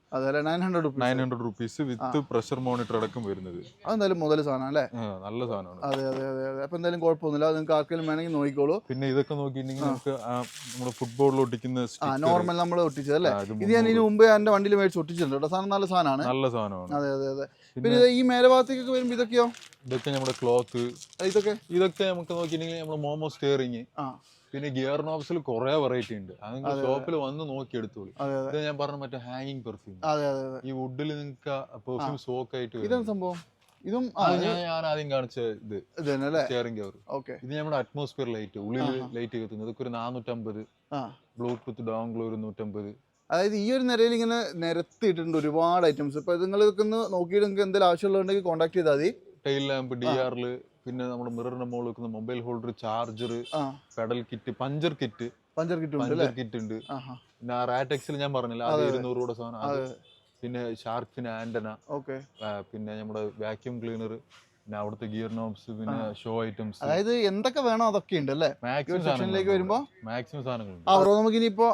Nine hundred rupees with pressure monitor അടക്കം വരുന്നത്. അതെന്തായാലും മുതൽ സാധനം അല്ലേ? നല്ല സാധനമാണ്. അതെ അതെ അതെ അതെ. അപ്പൊ എന്തായാലും കുഴപ്പമൊന്നുമില്ല. അത് നിങ്ങൾക്ക് ആർക്കെങ്കിലും വേണമെങ്കിൽ നോക്കിക്കോളൂ. പിന്നെ ഇതൊക്കെ നോക്കിയിട്ടുണ്ടെങ്കിൽ നമുക്ക് ആ നമ്മുടെ ഫുട്ബോളിൽ ഒട്ടിക്കുന്ന നോർമൽ നമ്മൾ ഒട്ടിച്ചത് അല്ലേ? ഇത് ഞാൻ ഇതിന് മുമ്പേ എന്റെ വണ്ടിയിൽ മേടിച്ച് ഒട്ടിച്ചിട്ടുണ്ട് കേട്ടോ. സാധനം നല്ല സാധനമാണ്. നല്ല സാധനമാണ്. അതെ അതെ അതെ. പിന്നെ ഈ മേലഭാഗത്തേക്കൊക്കെ വരുമ്പോൾ ഇതൊക്കെയോ? ഇതൊക്കെ നമ്മുടെ ക്ലോത്ത് ഇതൊക്കെ? ഇതൊക്കെ നമുക്ക് നോക്കിയിട്ടുണ്ടെങ്കിൽ നമ്മുടെ മോമോ സ്റ്റിയറിങ് പിന്നെ ഗിയർ നോബ്സിൽ കുറെ വെറൈറ്റി ഉണ്ട്. അത് ഷോപ്പിൽ വന്ന് നോക്കി എടുത്തോളൂ. അതെ അതെ. ഇത് ഞാൻ പറഞ്ഞ മറ്റേ ഹാങ്ങിങ് പെർഫ്യൂം ഈ വുഡിൽ നിങ്ങൾക്ക് പെർഫ്യൂം സോക്ക് ആയിട്ട് വരും ഇതാണ് സംഭവം? ഇതും ഞാൻ ആദ്യം കാണിച്ച ഇത്. സ്റ്റിയറിംഗ് ഓക്കെ ഇത് നമ്മുടെ അറ്റ്മോസ്ഫിയർ ലൈറ്റ് ഉള്ളിൽ ലൈറ്റ് കത്തുന്നത് ഇതൊക്കെ ഒരു നാനൂറ്റമ്പത്. ബ്ലൂടൂത്ത് ഡോങ്കൾ ഒരു നൂറ്റമ്പത്. അതായത് ഈ ഒരു നിരയിൽ ഇങ്ങനെ നിരത്തിയിട്ടുണ്ട് ഒരുപാട് ഐറ്റംസ് ഇപ്പൊ നിങ്ങൾ ഇതൊക്കെ ഒന്ന് നോക്കിയിട്ട് നിങ്ങൾക്ക് എന്തെങ്കിലും ആവശ്യമുള്ളതുണ്ടെങ്കിൽ കോൺടാക്ട് ചെയ്താൽ മതി. ടൈൽ ലാമ്പ് ഡി ആറിൽ പിന്നെ നമ്മുടെ മിററിന്റെ മുകളിൽ വെക്കുന്ന mobile holder charger pedal kit puncture kit puncture kit puncture kit ഉണ്ട്. പിന്നെ റാറ്റക്സിൽ ഞാൻ പറഞ്ഞില്ല അത് ഇരുന്നൂറ് കൂടെ സാധനം. പിന്നെ ഷാർക്കിന് ആന്റന ഓക്കെ. പിന്നെ നമ്മുടെ വാക്യൂം ക്ലീനർ പിന്നെ അവിടുത്തെ ഗിയർ നോബ്സ് പിന്നെ ഷോ ഐറ്റംസ് അതായത് എന്തൊക്കെ വേണോ അതൊക്കെ ഉണ്ട് അല്ലേ? മാക്സിമം സെക്ഷനിലേക്ക് വരുമ്പോ? മാക്സിമം സാധനങ്ങളുണ്ട്. ആ ബ്രോ നമുക്ക് ഇനിയിപ്പോ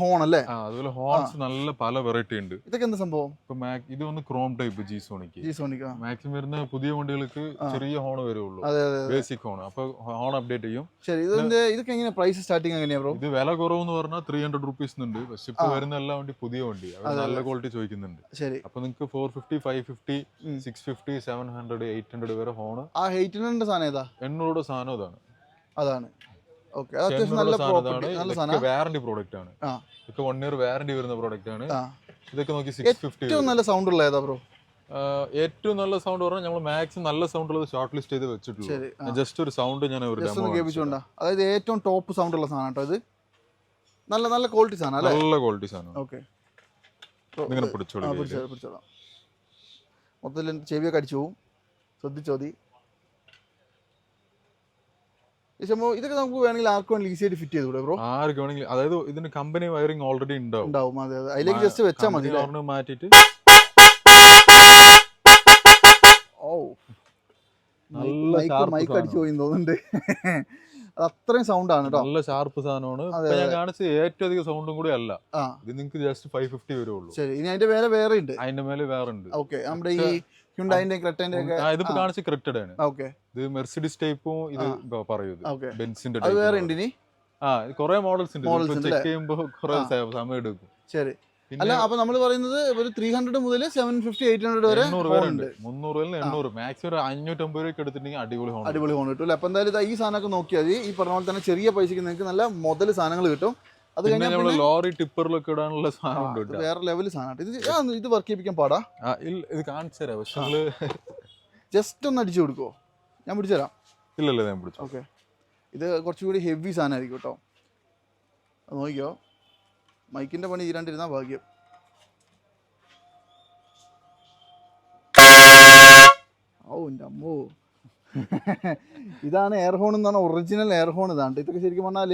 ഹോൺ അല്ലേ? അതുപോലെ ഹോൺസ് നല്ല പല വെറൈറ്റി ഉണ്ട്. ഇതൊക്കെ എന്താ സംഭവം? ഇപ്പൊ ഇത് ഒന്ന് chrome type G sonic G സോണിക്ക മാക്സിമം വരുന്ന പുതിയ വണ്ടികൾക്ക് ചെറിയ ഹോൺ വരുള്ളൂ. അതെ അതെ അതെ. ബേസിക് ഹോൺ അപ്പൊ ഹോൺ അപ്ഡേറ്റ് ചെയ്യും. ശരി ഇതിന്റെ ഇതൊക്കെ എങ്ങനെ പ്രൈസ് സ്റ്റാർട്ടിങ് എങ്ങനെയാ ബ്രോ? ഇത് വില കുറവെന്ന് പറഞ്ഞാൽ ത്രീ ഹൺഡ്രഡ് റുപ്പീസ് ഉണ്ട് പക്ഷെ ഇപ്പൊ വരുന്ന എല്ലാ വണ്ടി പുതിയ വണ്ടി നല്ല ക്വാളിറ്റി ചോദിക്കുന്നുണ്ട്. ശരി. അപ്പൊ നിങ്ങൾക്ക് four fifty five fifty six fifty seven hundred eight hundred വരെ ഹോൺ ആ ഹെയ്റ്റിനുണ്ട് സാധനം ഏതാ? എണ്ണൂറ് സാധനം ഇതാണ്. അതാണ്. ഓക്കെ അത് അത്യാവശ്യം നല്ല പ്രോപ്പർട്ടി നല്ല സാധനം. വാറണ്ടി പ്രോഡക്റ്റ് ആണ്. ഇതൊക്കെ വൺ ഇയർ വാറണ്ടി വരുന്ന പ്രോഡക്റ്റ് ആണ്. ഇതൊക്കെ നോക്കി സിക്സ് ഫിഫ്റ്റി ഏറ്റവും നല്ല സൗണ്ട് ഉള്ള ഏതാ ബ്രോ ഏറ്റവും നല്ല സൗണ്ട് പറഞ്ഞാൽ നമ്മൾ മാക്സിമം നല്ല സൗണ്ട് ഉള്ളത് ഷോർട്ട് ലിസ്റ്റ് ചെയ്ത് വെച്ചിട്ടുള്ളൂ. ജസ്റ്റ് ഒരു സൗണ്ട് ഞാൻ കേൾപ്പിച്ചുകൊണ്ടാ. അതായത് ഏറ്റവും ടോപ്പ് സൗണ്ട് ഉള്ള സാധനം കേട്ടോ ഇത്. നല്ല നല്ല ക്വാളിറ്റി സാധനം അല്ലേ? നല്ല ക്വാളിറ്റി സാധനം. ഓക്കെ. ഇങ്ങനെ പിടിച്ചോളൂ പിടിച്ചോളാം. മൊത്തത്തിൽ ചെവിയൊക്കെ അടിച്ചു പോവും. ശ്രദ്ധിച്ചോ മതി ഇതൊക്കെ നമുക്ക് വേണമെങ്കിൽ ആർക്ക് വേണമെങ്കിൽ ഈസി ആയിട്ട് ഫിറ്റ് ചെയ്തൂടെ ബ്രോ ആർക്ക് വേണമെങ്കിൽ അതായത് ഇതിന്റെ കമ്പനി വയറിംഗ് ഓൾറെഡി ഉണ്ടാവും ഉണ്ടാവും അതെ അതെ. അതിലേക്ക് ജസ്റ്റ് വെച്ചാൽ മതി മാറ്റിട്ട് ഓ നല്ല മൈക്ക് അടിച്ചു പോയി തോന്നുന്നുണ്ട്. അത് അത്രയും സൗണ്ട് ആണ് കേട്ടോ നല്ല ഷാർപ്പ് സാധനമാണ്. ഞാൻ കാണിച്ച ഏറ്റവും അധികം സൗണ്ടും കൂടി അല്ല. ഇത് നിങ്ങൾക്ക് ജസ്റ്റ് ഫൈവ് ഫിഫ്റ്റി വരുള്ളൂ. ശരി ഇനി അതിന്റെ വേറെ വേറെ ഉണ്ട്. അതിന്റെ മേലെ വേറെ ഉണ്ട്. ഓക്കെ നമ്മുടെ ഈ ഹ്യുണ്ടായിന്റെ ഒക്കെ ഇതിപ്പോ കാണിച്ച ആണ്. ഓക്കെ ഇത് മെർസിഡിസ് ടൈപ്പും ഇത് പറയൂ ബെൻസിന്റെ അത് type വേറെ ആണ്. ഉണ്ട് ഇനി? ആ കുറെ മോഡൽസ് ഉണ്ട്. ചെക്ക് ചെയ്യുമ്പോൾ കുറെ സമയം എടുക്കും. ശരി. അല്ല അപ്പൊ നമ്മൾ പറയുന്നത് ഒരു ത്രീ ഹൺഡ്രഡ് മുതൽ സെവൻ ഫിഫ്റ്റി എയ്റ്റ് ഹൺഡ്രഡ് വരെ ഉണ്ട്. മുന്നൂറ് എണ്ണൂറ്. മാക്സിമം ഒരു അഞ്ഞൂറ്റമ്പത് രൂപയ്ക്ക് എടുത്തിട്ടുണ്ടെങ്കിൽ അടിപൊളി ഹോൺ അടിപൊളി ഫോൺ കിട്ടും അപ്പൊ എന്തായാലും ഈ സാധനമൊക്കെ നോക്കിയാൽ മതി. ഈ പറഞ്ഞ പോലെ തന്നെ ചെറിയ പൈസക്ക് നിങ്ങൾക്ക് നല്ല മുതൽ സാധനങ്ങൾ കിട്ടും. അത് കഴിഞ്ഞാൽ ലോറി ടിപ്പറിലൊക്കെ ഇടാനുള്ള സാധനം വേറെ ലെവൽ സാധനമാണ് ഇത് ഇത് വർക്ക് ചെയ്യിപ്പിക്കാൻ പാടാ. ഇത് കാണിച്ചു തരാം. പക്ഷെ ജസ്റ്റ് <laughs> ഒന്ന് അടിച്ചു കൊടുക്കുമോ ഞാൻ പിടിച്ചു തരാം. ഇല്ലല്ലോ ഞാൻ പിടിച്ചു ഓക്കെ ഇത് കുറച്ചുകൂടി ഹെവി സാധനമായിരിക്കും കേട്ടോ. അത് നോക്കിയോ മൈക്കിന്റെ പണി തീരാണ്ടിരുന്നാ ഭാഗ്യം. ഓ എന്റെ അമ്മോ. <laughs> ഇതാണ് എയർ ഹോൺ എന്നാണ് ഒറിജിനൽ എയർ ഹോൺ ഇതാണ് ഇതൊക്കെ ശരിക്കും പറഞ്ഞാൽ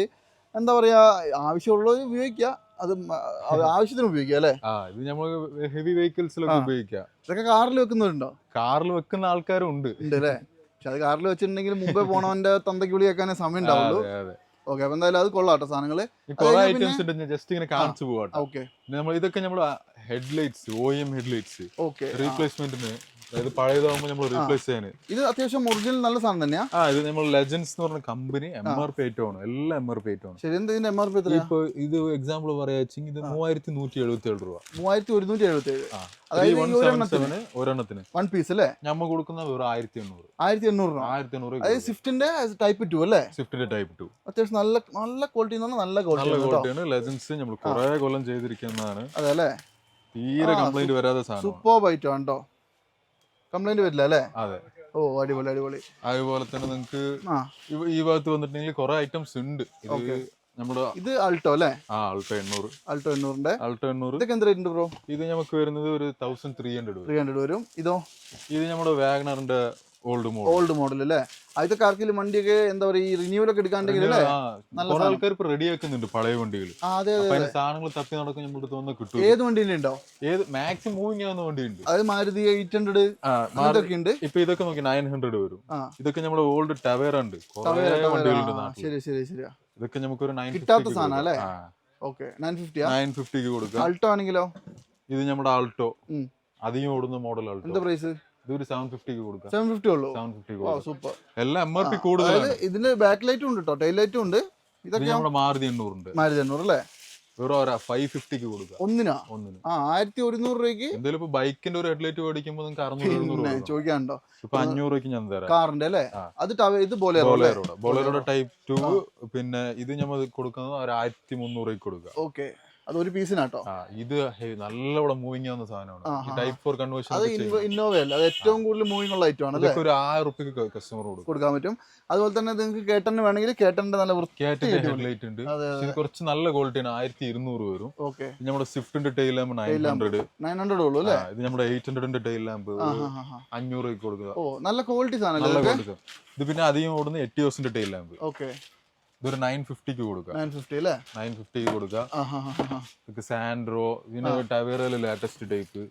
എന്താ പറയാ ആവശ്യമുള്ളത് ഉപയോഗിക്കുക അത് <laughs> ആവശ്യത്തിന് ഉപയോഗിക്കുക അല്ലേ? ആ ഇത് നമ്മൾ ഹെവി വെഹിക്കിൾസിലൊക്കെ ഉപയോഗിക്കാം ഇതൊക്കെ കാറിൽ വെക്കുന്നവരുണ്ടോ? കാറിൽ വെക്കുന്ന ആൾക്കാരും ഉണ്ട് ഉണ്ട് അല്ലേ? പക്ഷെ അത് കാറിൽ വെച്ചിട്ടുണ്ടെങ്കിൽ മുമ്പേ <laughs> പോണവന്റെ തന്തയ്ക്ക് വിളി വെക്കാനേ സമയം ഉണ്ടാവുള്ളൂ. ഓക്കെ അപ്പൊ എന്തായാലും അത് കൊള്ളാട്ടോ സാധനങ്ങൾ. ഐറ്റംസ് ഉണ്ട് ഞാൻ ജസ്റ്റ് ഇങ്ങനെ കാണിച്ചു പോവാട്ടോ. ഓക്കെ. നമ്മൾ ഇതൊക്കെ നമ്മൾ headlights O M headlights. Okay റീപ്ലേസ്മെന്റിന് അതായത് പഴയതാകുമ്പോൾ നമ്മൾ റീപ്ലേസ് ചെയ്യാൻ ഇത് അത്യാവശ്യം ഒറിജിനൽ നല്ല സാധനം തന്നെയാ? ആ ഇത് നമ്മൾ ലെജൻസ് എന്ന് പറഞ്ഞ company M R P item ആണ്. എല്ലാം എം ആർ പി ഐറ്റം ആണ്. ശരി എന്ത് ഇതിന്റെ എം ആർ പി എത്രയാ? ഇപ്പൊ ഇത് എക്സാമ്പിൾ പറയാച്ചെങ്കിൽ ഇത് മൂവായിരത്തി നൂറ്റി എഴുപത്തി ഏഴ് രൂപ മൂവായിരത്തി ഒരുന്നൂറ്റി എഴുപത്തി ഏഴ് അതായത് ഒരെണ്ണത്തിന്? വൺ പീസ് അല്ലേ? നമ്മൾ കൊടുക്കുന്ന വെറും ആയിരത്തി എണ്ണൂറ് ആയിരത്തി എണ്ണൂറ് ആയിരത്തി എണ്ണൂറ് അതായത് സ്വിഫ്റ്റിന്റെ ടൈപ്പ് ടു അല്ലേ? സ്വിഫ്റ്റിന്റെ ടൈപ്പ് ടു അത്യാവശ്യം നല്ല നല്ല ക്വാളിറ്റി നല്ല ക്വാളിറ്റി ക്വാളിറ്റിയാണ് ലെജൻസ് നമ്മൾ കുറെ കൊല്ലം ചെയ്തിരിക്കുന്നതാണ്. അതെ അല്ലേ? തീരെ കംപ്ലൈന്റ് വരാതെ സൂപ്പർ ഐറ്റം കണ്ടോ കംപ്ലൈന്റ് വരില്ല അല്ലേ? അതെ. ഓ അടിപൊളി അടിപൊളി. അതുപോലെ തന്നെ നിങ്ങൾക്ക് ഈ ഭാഗത്ത് വന്നിട്ടുണ്ടെങ്കിൽ കുറെ ഐറ്റംസ് ഉണ്ട്. ഇത്. നമ്മുടെ ഇത് ആൾട്ടോ അല്ലേ? ആ ആൾട്ടോ എണ്ണൂറ്. ആൾട്ടോ എണ്ണൂറിന്റെ. ആൾട്ടോ എണ്ണൂറ്. ഇതൊക്കെ എന്ത് റേറ്റ് ബ്രോ ഇത് നമുക്ക് വരുന്നത് ഒരു തൗസൻഡ് ത്രീ ഹൺഡ്രഡ് വരും. ത്രീ ഹൺഡ്രഡ് വരും. ഇതോ? ഇത് നമ്മുടെ വാഗണറിന്റെ ഓൾഡ് മോഡൽ ഓൾഡ് മോഡൽ അല്ലേ? ആദ്യത്തെ ആർക്കെങ്കിലും വണ്ടിയൊക്കെ എന്താ പറയുക ഈ റിന്യൂവൽ ഒക്കെ എടുക്കാണ്ടെങ്കിൽ അല്ലേ? നല്ല. ആൾക്കാർ ഇപ്പൊ റെഡി ആക്കുന്നുണ്ട് പഴയ വണ്ടികൾ. സാധനങ്ങൾ തപ്പി നടക്കും നമ്മുടെ വന്ന് കിട്ടും ഏത് വണ്ടിന്റെ ഉണ്ടോ? ഏത് മാക്സിമം മൂവിങ് ആവുന്ന വണ്ടിയുണ്ട് അത് മാരുതി എയ്റ്റ് ഹൺഡ്രഡ് ആ, ഉണ്ട്. ഇപ്പൊ ഇതൊക്കെ നോക്കി നയൻ ഹൺഡ്രഡ് വരും. ഇതൊക്കെ നമ്മുടെ ഓൾഡ് ടവേറ ഉണ്ട്. ശരി ശരി ശരി. ഇതൊക്കെ നമുക്കൊരു നയൻ കിട്ടാത്ത സാധനം അല്ലേ? ഓക്കെ നയൻ ഫിഫ്റ്റി നയൻ ഫിഫ്റ്റിക്ക് കൊടുക്കാം. ആൾട്ടോ ആണെങ്കിലോ? ഇത് നമ്മുടെ ആൾട്ടോ. അധികം ഓടുന്ന മോഡൽ ആൾട്ടോ എന്താ പ്രൈസ് ഇതൊരു സെവൻ ഫിഫ്റ്റിക്ക് കൊടുക്കാം. സെവൻ ഫിഫ്റ്റി ഉള്ളൂ. സെവൻ ഫിഫ്റ്റി ഓ കൊടുക്കാം. സൂപ്പർ എല്ലാം എം ആർ പി അതായത് കൂടുതലാണ് ഇതിന്റെ ബാക്ക് ലൈറ്റും ഉണ്ട് കേട്ടോ ടൈൽ ലൈറ്റും ഉണ്ട്. ഇത് ഇതൊക്കെ നമ്മുടെ മാരുതി എണ്ണൂറുണ്ട് മാരുതി എണ്ണൂറ് അല്ലേ? വെറും ഫൈവ് ഫിഫ്റ്റിക്ക് ഒന്നിനാ? ഒന്നിന്. ആ ആയിരത്തി ഒരുന്നൂറ് രൂപയ്ക്ക്? എന്തായാലും ഇപ്പൊ ബൈക്കിന്റെ ഒരു ഹെഡ്ലൈറ്റ് മേടിക്കുമ്പോൾ നിങ്ങൾക്ക് അറുന്നൂറ് എഴുന്നൂറ് പിന്നെ കൊടുക്കാം. ചോദിക്കാനുണ്ടോ ഇപ്പൊ അഞ്ഞൂറ് രൂപയ്ക്ക് ഞാൻ തരാം. കാറിന്റെ അല്ലേ? അത് ഇത് ഞമ്മ ബോളേറോടെ ബോളേറോടെ ടൈപ്പ് ടു പിന്നെ ഇത് നമ്മൾ കൊടുക്കുന്നത് ഒരു ആയിരത്തി മുന്നൂറ് രൂപയ്ക്ക് കൊടുക്കുക ഓക്കെ. അത് ഒരു പീസിനാട്ടോ ഇത് നല്ലവണ്ണം മൂവിങ് ആവുന്ന സാധനമാണ്. ടൈപ്പ് ഫോർ കൺവേർഷൻ അത് ഇന്നോവ അല്ല അത് ഏറ്റവും കൂടുതൽ മൂവിങ് ഉള്ള ഐറ്റം ആണ് ഒരു ആയിരം റുപ്യക്ക് കസ്റ്റമർ കൊടുക്കും. കൊടുക്കാൻ പറ്റും. അതുപോലെ തന്നെ നിങ്ങൾക്ക് കേട്ടന് വേണമെങ്കിൽ കേട്ടന്റെ നല്ല വൃത്തി. ഉണ്ട്. ഇത് കുറച്ച് നല്ല ക്വാളിറ്റിയാണ് ആയിരത്തി ഇരുന്നൂറ് വരും. ഓക്കെ. ഇത് നമ്മുടെ സ്വിഫ്റ്റിന്റെ tail lamp nine. Hundred nine hundred ഉള്ളൂ അല്ലേ? ഇത് നമ്മുടെ എയ്റ്റ് ഹൺഡ്രഡിന്റെ ടൈൽ ലാമ്പ് അഞ്ഞൂറ് രൂപയ്ക്ക് കൊടുക്കുക. ഓ നല്ല ക്വാളിറ്റി സാധനം ഇത് പിന്നെ അധികം ഓടുന്ന എറ്റിയോസിന്റെ ടൈൽ ലാമ്പ് ഓക്കെ. ഇതൊരു നയൻ ഫിഫ്റ്റിക്ക് കൊടുക്കുക. നയൻ ഫിഫ്റ്റി അല്ലേ? നയൻ ഫിഫ്റ്റിക്ക് കൊടുക്കുക. ഇത് സാൻഡ്രോ പിന്നെ ടവേറയിലെ ലേറ്റസ്റ്റ് ടൈപ്പ്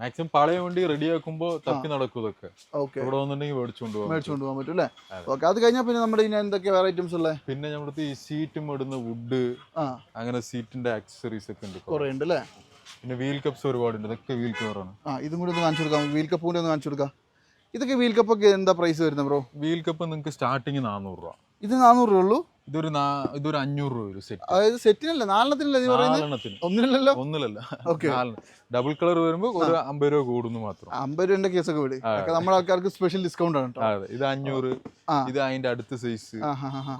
മാക്സിമം പഴയ വണ്ടി റെഡി ആക്കുമ്പോ തപ്പി നടക്കും ഇതൊക്കെ. ഓക്കെ ഇവിടെ വന്നിട്ടുണ്ടെങ്കിൽ മേടിച്ചുകൊണ്ട് പോകാം മേടിച്ചുകൊണ്ട് പോകാൻ പറ്റും അല്ലേ? ഓക്കെ അത് കഴിഞ്ഞാൽ പിന്നെ നമ്മുടെ ഇനി എന്തൊക്കെയാ വേറെ ഐറ്റംസ് ഉള്ളത് പിന്നെ നമ്മുടെ ഈ സീറ്റും ഇടുന്ന വുഡ് അങ്ങനെ സീറ്റിന്റെ ആക്സസറീസ് ഒക്കെ ഉണ്ട് കുറേ ഉണ്ട് അല്ലേ? പിന്നെ വീൽ കപ്സ് ഒരുപാടുണ്ട്. ഇതൊക്കെ വീൽ കവറാണ് ആ ഇതും കൂടി ഒന്ന് കാണിച്ചു കൊടുക്കാം. വീൽ കപ്പ് കൂടി ഒന്ന് കാണിച്ചു കൊടുക്കാം. ഇതൊക്കെ വീൽ കപ്പ് ഒക്കെ എന്താ പ്രൈസ് വരുന്നത് ബ്രോ വീൽ കപ്പ് നിങ്ങൾക്ക് സ്റ്റാർട്ടിങ് നാനൂറ് രൂപ. ഇത് നാനൂറ് രൂപ ഉള്ളൂ? ഇതൊരു ഇതൊരു അഞ്ഞൂറ് രൂപ ഒരു സെറ്റ് അതായത് സെറ്റിനല്ല നാലെണ്ണത്തിനല്ലേ പറയുന്നത് ഒന്നിനല്ലോ ഒന്നിലല്ല. ഓക്കെ ഡബിൾ കളർ വരുമ്പോൾ ഒരു അമ്പത് രൂപ കൂടുന്നു മാത്രം. അമ്പത് രൂപന്റെ കേസൊക്കെ വിട്. നമ്മുടെ ആൾക്കാർക്ക് സ്പെഷ്യൽ ഡിസ്കൗണ്ട് ആണ് അതെ. ഇത് അഞ്ഞൂറ്. ഇത് അതിന്റെ അടുത്ത സൈസ്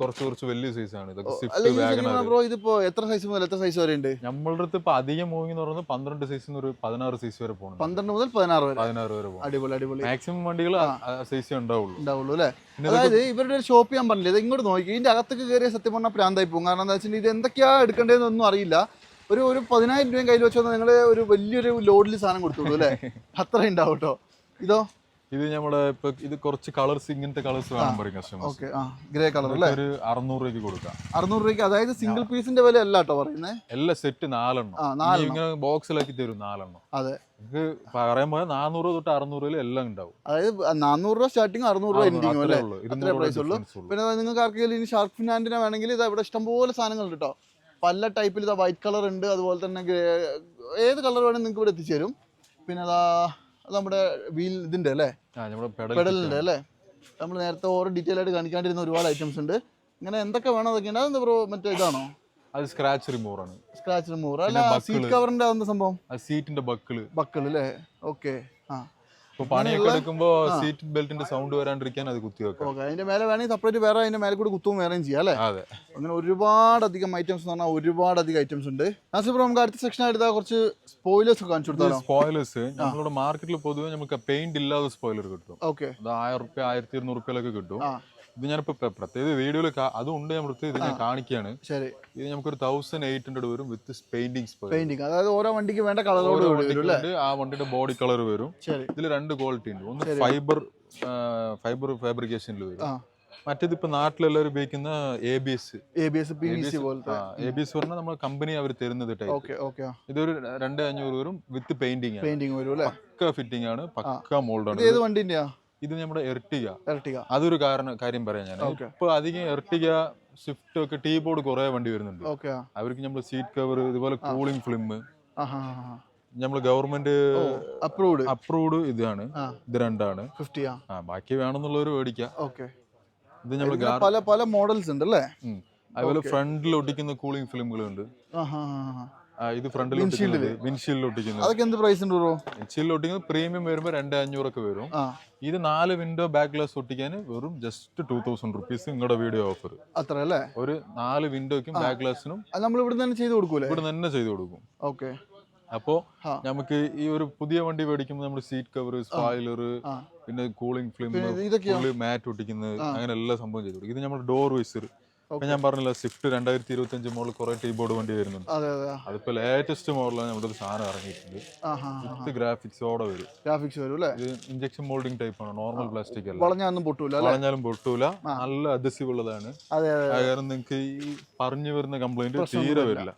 കുറച്ച് കുറച്ച് വലിയ സൈസ് ആണ്. ഇതൊക്കെ ബ്രോ ഇതിപ്പോ എത്ര സൈസ് മുതൽ എത്ര സൈസ് വരെ ഉണ്ട്? നമ്മളുടെ അടുത്ത് ഇപ്പൊ അധികം മൂവിങ് എന്ന് പറയുന്നത് പന്ത്രണ്ട് സൈസിൽ ഒരു പതിനാറ് സൈസ് വരെ പോകണം പന്ത്രണ്ട് മുതൽ പതിനാറ് വരെ. പതിനാറ് വരെ പോകും അടിപൊളി അടിപൊളി. മാക്സിമം വണ്ടികൾ സൈസ് ഉണ്ടാവുള്ളൂ ഉണ്ടാവുള്ളൂ അല്ലേ? അതായത് ഇവരുടെ ഒരു ഷോപ്പ് ഞാൻ പറഞ്ഞില്ല ഇത് ഇങ്ങോട്ട് നോക്കി. ഇതിന്റെ അകത്തേക്ക് കയറിയ സത്യം പറഞ്ഞാൽ പ്രാന്തായി പോകും. കാരണം എന്താ വെച്ചാൽ ഇത് എന്തൊക്കെയാ എടുക്കേണ്ടതെന്നൊന്നും അറിയില്ല. ഒരു ഒരു പതിനായിരം രൂപയും കയ്യിൽ വെച്ചാൽ നിങ്ങൾ ഒരു വലിയൊരു ലോഡിൽ സാധനം കൊടുത്തോളൂ അല്ലേ? <laughs> അത്ര ഉണ്ടാവും കേട്ടോ ഇതോ? ഇത് നമ്മുടെ ഇപ്പൊ ഇത് കുറച്ച് കളേഴ്സ് ഇങ്ങനത്തെ കളേഴ്സ് വേണം പറയും കസ്റ്റമേഴ്സ് ഗ്രേ കളർ അല്ലേ? ഒരു അറുന്നൂറ് രൂപയ്ക്ക് കൊടുക്കാം. അറുന്നൂറ് രൂപയ്ക്ക് അതായത് സിംഗിൾ പീസിന്റെ വില അല്ല കേട്ടോ പറയുന്നത് എല്ലാ സെറ്റ് നാലെണ്ണം. ഇങ്ങനെ ബോക്സിലാക്കി തരും നാലെണ്ണം. അതെ. നിങ്ങൾക്ക് പോയാൽ നാനൂറ് തൊട്ട് അറുന്നൂറ് എല്ലാം ഉണ്ടാവും അതായത് നാനൂറ് രൂപ സ്റ്റാർട്ടിങ് അറുന്നൂറ് രൂപ എൻഡിങ് അല്ലേ. അത്രേ പ്രൈസ് ഉള്ളൂ. പിന്നെ നിങ്ങൾക്ക് ആർക്കെങ്കിലും ഇനി ഷാർക്ക് ഫിനാൻഡിനെ വേണമെങ്കിൽ ഇത് ഇവിടെ ഇഷ്ടംപോലെ സാധനങ്ങൾ കേട്ടോ പല ടൈപ്പിൽ ഇതാ വൈറ്റ് കളർ ഉണ്ട് അതുപോലെ തന്നെ ഏത് കളർ വേണമെങ്കിൽ നിങ്ങൾക്ക് ഇവിടെ എത്തിച്ചേരും പിന്നെ അത് നമ്മുടെ വീൽ ഇതിന്റെ അല്ലേ? പെഡലിന്റെ അല്ലേ? നമ്മൾ നേരത്തെ ഓരോ ഡീറ്റെയിൽ ആയിട്ട് കാണിക്കാണ്ടിരുന്ന ഒരുപാട് ഐറ്റംസ് ഉണ്ട്. ഇങ്ങനെ എന്തൊക്കെ വേണം അതൊക്കെ ഉണ്ട്. അതെന്താ ബ്രോ മറ്റേ ഇതാണോ? അത് സ്ക്രാച്ച് റിമൂവർ ആണ്. സ്ക്രാച്ച് റിമൂവർ അല്ല സീറ്റ് കവറിന്റെ സംഭവം? സീറ്റിന്റെ ബക്കിൾ ബക്കിൾ അല്ലേ? ഓക്കെ ആ. പണിയൊക്കെ എടുക്കുമ്പോ സീറ്റ് ബെൽറ്റിന്റെ സൗണ്ട് വരാണ്ടിരിക്കാൻ അത് കുത്തി വെക്കാം. അതിന്റെ മേലെ വേണമെങ്കിൽ സെപ്പറേറ്റ് വേറെ അതിന്റെ മേലെ കൂടി കുത്തും വേറെയും ചെയ്യാം അല്ലേ? അതെ. അങ്ങനെ ഒരുപാട് അധികം ഐറ്റംസ് എന്ന് പറഞ്ഞാൽ ഒരുപാട് അധികം ഐറ്റംസ് ഉണ്ട്. നാസിർ ബ്രോ നമുക്ക് അടുത്ത സെക്ഷൻ എടുത്താൽ കുറച്ച് സ്പോയിലേഴ്സ് കാണിച്ചു കൊടുത്താലോ? സ്പോയിലേഴ്സ് നമ്മളുടെ മാർക്കറ്റിൽ പൊതുവെ നമുക്ക് പെയിന്റ് ഇല്ലാതെ സ്പോയിലർ കിട്ടും. ഓക്കെ. അത് ആയിരം റുപ്യ ആയിരത്തി ഇരുന്നൂറ് റുപ്യയിലൊക്കെ കിട്ടും. ഇത് ഞാനിപ്പോ പ്ര- പ്രത്യേക വീഡിയോയിൽ അതും ഉണ്ട് നമ്മുടെ അടുത്ത് ഇത് ഞാൻ കാണിക്കുകയാണ് ശരി. ഇത് നമുക്കൊരു തൗസൻഡ് എയ്റ്റ് ഹൺഡ്രഡ് വരും വിത്ത് പെയിന്റിംഗ് സ്പോയിലർ പെയിന്റിങ് അതായത് ഓരോ വണ്ടിക്ക് വേണ്ട കളറോട് ആ വണ്ടിയുടെ ബോഡി കളർ വരും. ഇതിൽ രണ്ട് ക്വാളിറ്റി ഉണ്ട്. ഒന്ന് ഫൈബർ ഫൈബർ ഫാബ്രിക്കേഷനിൽ വരും. മറ്റേത് ഇപ്പൊ നാട്ടിലെല്ലാവരും ഉപയോഗിക്കുന്ന A B S A B S P V C പോലത്തെ. എ ബി എസ് പറഞ്ഞാൽ നമ്മുടെ കമ്പനി അവർ തരുന്നത് ഇതൊരു രണ്ട് അഞ്ഞൂറ് വരും വിത്ത് പെയിന്റിങ് പെയിന്റിങ് വരും പക്ക ഫിറ്റിംഗ് ആണ്. പക്ക മോൾഡ് ആണ്. ഏത് വണ്ടിന്റെയാ? ഇത് നമ്മുടെ എർട്ടിക എർട്ടിക അതൊരു കാരണം കാര്യം പറയാം ഞാൻ. ഇപ്പൊ അധികം എർട്ടിക സ്വിഫ്റ്റ് ഒക്കെ ടീ ബോർഡ് കുറെ വണ്ടി വരുന്നുണ്ട്. അവർക്ക് നമ്മൾ സീറ്റ് കവർ ഇതുപോലെ കൂളിംഗ് ഫിലിം നമ്മൾ ഗവൺമെന്റ് അപ്രൂവ്ഡ് അപ്രൂവ്ഡ് ഇതാണ്. ഇത് രണ്ടാണ്. ആ. ബാക്കി വേണമെന്നുള്ളവർ മേടിക്കാം. ഇത് നമ്മൾ പല പല മോഡൽസ് ഉണ്ട് അല്ലേ അതുപോലെ ഫ്രണ്ടിൽ ഒട്ടിക്കുന്ന കൂളിംഗ് ഫിലിമുകളുണ്ട്. ഇത് ഫ്രണ്ടിൽ വിൻഷീൽഡിൽ ഒട്ടിക്കുന്നത് അതൊക്കെ എന്ത് പ്രൈസ് ഉണ്ട് ബ്രോ വിൻഷീൽഡിൽ ഒട്ടിക്കുന്നത് പ്രീമിയം വരുമ്പോൾ രണ്ട് അഞ്ഞൂറൊക്കെ വരും. ഇത് നാല് വിൻഡോ ബാക്ക് ഗ്ലാസ് ഒട്ടിക്കാൻ വെറും ജസ്റ്റ് ടൂ തൗസൻഡ് റുപ്പീസ് നിങ്ങളുടെ വീഡിയോ ഓഫർ അത്ര അല്ലേ? ഒരു നാല് വിൻഡോയ്ക്കും ബാക്ക് ഗ്ലാസിനും നമ്മൾ ഇവിടെ തന്നെ ചെയ്ത് കൊടുക്കൂലേ? ഇവിടെ തന്നെ ചെയ്തു കൊടുക്കും. ഓക്കെ അപ്പോ നമുക്ക് ഈ ഒരു പുതിയ വണ്ടി മേടിക്കുമ്പോൾ നമ്മൾ സീറ്റ് കവർ സ്പോയിലർ പിന്നെ കൂളിംഗ് ഫിലിം മാറ്റ് ഒട്ടിക്കുന്നത് അങ്ങനെ എല്ലാ സംഭവം ചെയ്തു കൊടുക്കും. ഇത് നമ്മുടെ ഡോർ വൈസർ ഇപ്പൊ ഞാൻ പറഞ്ഞില്ല സ്വിഫ്റ്റ് രണ്ടായിരത്തി ഇരുപത്തി അഞ്ച് മോഡൽ കുറെ ടീ ബോർഡ് വണ്ടി വരുന്നുണ്ട്. അതെ അതെ അതിപ്പോ ലേറ്റസ്റ്റ് മോഡലാണ് നമ്മുടെ ഒരു സാധനം ഇറങ്ങിയിട്ടുണ്ട്. വിത്ത് ഗ്രാഫിക്സോടെ വരും. ഗ്രാഫിക്സ് വരും അല്ലേ? ഇത് ഇഞ്ചക്ഷൻ മോൾഡിംഗ് ടൈപ്പ് ആണ് നോർമൽ പ്ലാസ്റ്റിക് അല്ല. വളഞ്ഞാലും പൊട്ടൂല വളഞ്ഞാലും പൊട്ടൂല നല്ല അഡസീവ് ഉള്ളതാണ്. കാരണം നിങ്ങൾക്ക് ഈ പറഞ്ഞു വരുന്ന കംപ്ലൈന്റ് തീരെ വരില്ല.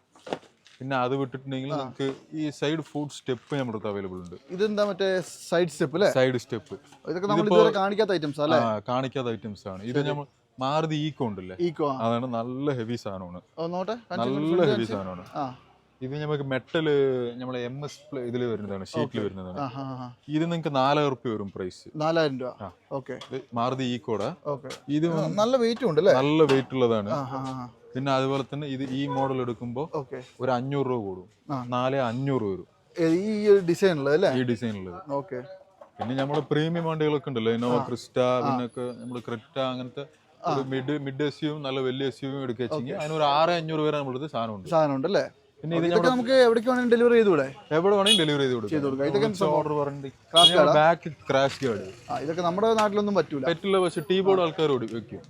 പിന്നെ അത് വിട്ടിട്ടുണ്ടെങ്കിൽ നിങ്ങൾക്ക് ഈ സൈഡ് ഫുഡ് സ്റ്റെപ്പ് നമ്മുടെ അടുത്ത് അവൈലബിൾ ഉണ്ട്. ഇതെന്താ മറ്റേ സൈഡ് സ്റ്റെപ്പ് അല്ലേ? സൈഡ് സ്റ്റെപ്പ് ഇതൊക്കെ നമ്മൾ ഇതുവരെ കാണിക്കാത്ത ഐറ്റംസ് അല്ലേ? കാണിക്കാത്ത ഐറ്റംസ് ആണ്. ഇത് നമ്മൾ മാറുതി ഈക്കോ ഉണ്ടല്ലേ ഈക്കോ അതാണ് നല്ല ഹെവി സാധനമാണ്. നോട്ടെ നല്ല ഹെവി സാധനമാണ്. ഇത് നമുക്ക് മെറ്റൽ നമ്മളെ എം എസ് ഇതിൽ വരുന്നതാണ് ഷീറ്റിൽ വരുന്നതാണ്. ഇത് നിങ്ങൾക്ക് നാലായിരം റുപ്യ വരും പ്രൈസ് നാലായിരം രൂപ. ഓക്കെ മാറുതി ഈക്കോടെ ഓക്കെ ഇത് നല്ല വെയിറ്റ് ഉണ്ട് അല്ലേ? നല്ല വെയിറ്റ് ഉള്ളതാണ്. പിന്നെ അതുപോലെ തന്നെ ഇത് ഈ മോഡൽ എടുക്കുമ്പോൾ ഒരു അഞ്ഞൂറ് രൂപ കൂടും. നാല് അഞ്ഞൂറ് വരും. ഈ ഡിസൈൻ ഉള്ളത് ഈ ഡിസൈനുള്ളത് ഓക്കെ പിന്നെ നമ്മുടെ പ്രീമിയം വണ്ടികളൊക്കെ ഉണ്ടല്ലോ ഇന്നോവ ക്രിസ്റ്റ പിന്നെ നമ്മുടെ ക്രിറ്റ അങ്ങനത്തെ ഒരു മിഡ് മിഡ് എസ് യും നല്ല വലിയ എസ് യും എടുക്കുക അതിന് ഒരു ആറ് അഞ്ഞൂറ് വരെ നമ്മുടെ സാധനം ഉണ്ട് സാധനം ഉണ്ട് അല്ലേ പിന്നെ ഇത് ഇതൊക്കെ നമുക്ക് എവിടേക്ക് വേണമെങ്കിൽ ഡെലിവറി ചെയ്തുകൂടെ? എവിടെ വേണമെങ്കിൽ ഡെലിവറി ചെയ്ത് ചെയ്ത് കൊടുക്കാം. ഇതൊക്കെ കൊടുക്കാം ഓർഡർ പറഞ്ഞിട്ട് ബാക്ക് ക്രാഷ് ഗാർഡ് ഇതൊക്കെ നമ്മുടെ നാട്ടിലൊന്നും പറ്റൂല. പറ്റില്ല പക്ഷെ ടീ ബോർഡ് ആൾക്കാർ വെക്കും.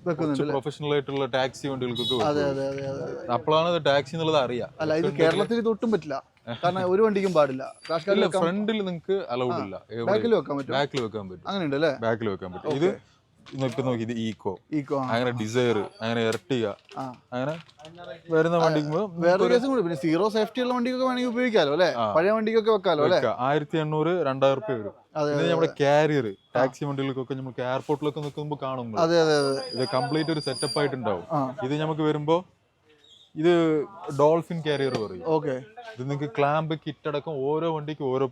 പ്രൊഫഷണൽ ആയിട്ടുള്ള ടാക്സി വണ്ടികൾക്കൊക്കെ അതെ അതെ അതെ. അപ്പോഴാണ് ഇത് ടാക്സി എന്നുള്ളത് അറിയാം. അല്ല ഇത് കേരളത്തിൽ ഒട്ടും പറ്റില്ല. കാരണം ഒരു വണ്ടിക്കും പാടില്ല. ക്രാഷ് ഫ്രണ്ടിൽ നിങ്ങൾക്ക് അലൗഡ് ഇല്ല. ബാക്കിൽ വെക്കാൻ പറ്റും. ബാക്കിൽ വെക്കാൻ പറ്റും. അങ്ങനെ ഉണ്ട് അല്ലേ ബാക്കിൽ വെക്കാൻ പറ്റും. ഇത് നോക്കി നോക്കി ഇത് ഈക്കോ ഈക്കോ അങ്ങനെ ഡിസൈർ അങ്ങനെ എർട്ടിക അങ്ങനെ വരുന്ന വണ്ടിക്ക് വേറെ കേസും കൂടി. പിന്നെ സീറോ സേഫ്റ്റി ഉള്ള വണ്ടിക്കൊക്കെ വേണമെങ്കിൽ ഉപയോഗിക്കാലോ അല്ലെ? പഴയ വണ്ടിക്കൊക്കെ വെക്കാലോ അല്ലെ? ആയിരത്തി എണ്ണൂറ് രണ്ടായിരം റുപ്യ വരും. നമ്മുടെ കാരിയർ ടാക്സി വണ്ടികൾക്കൊക്കെ നമുക്ക് എയർപോർട്ടിലൊക്കെ നിൽക്കുമ്പോൾ കാണും അതെ അതെ അതെ. ഇത് കംപ്ലീറ്റ് ഒരു സെറ്റപ്പ് ആയിട്ടുണ്ടാവും. ഇത് നമുക്ക് വരുമ്പോ ഇത് ഡോൾഫിൻ കാരിയർ പറയും. ഓക്കെ. ഇത് നിങ്ങൾക്ക് ക്ലാമ്പ് കിറ്റ് അടക്കം ഓരോ വണ്ടിക്ക് ഓരോ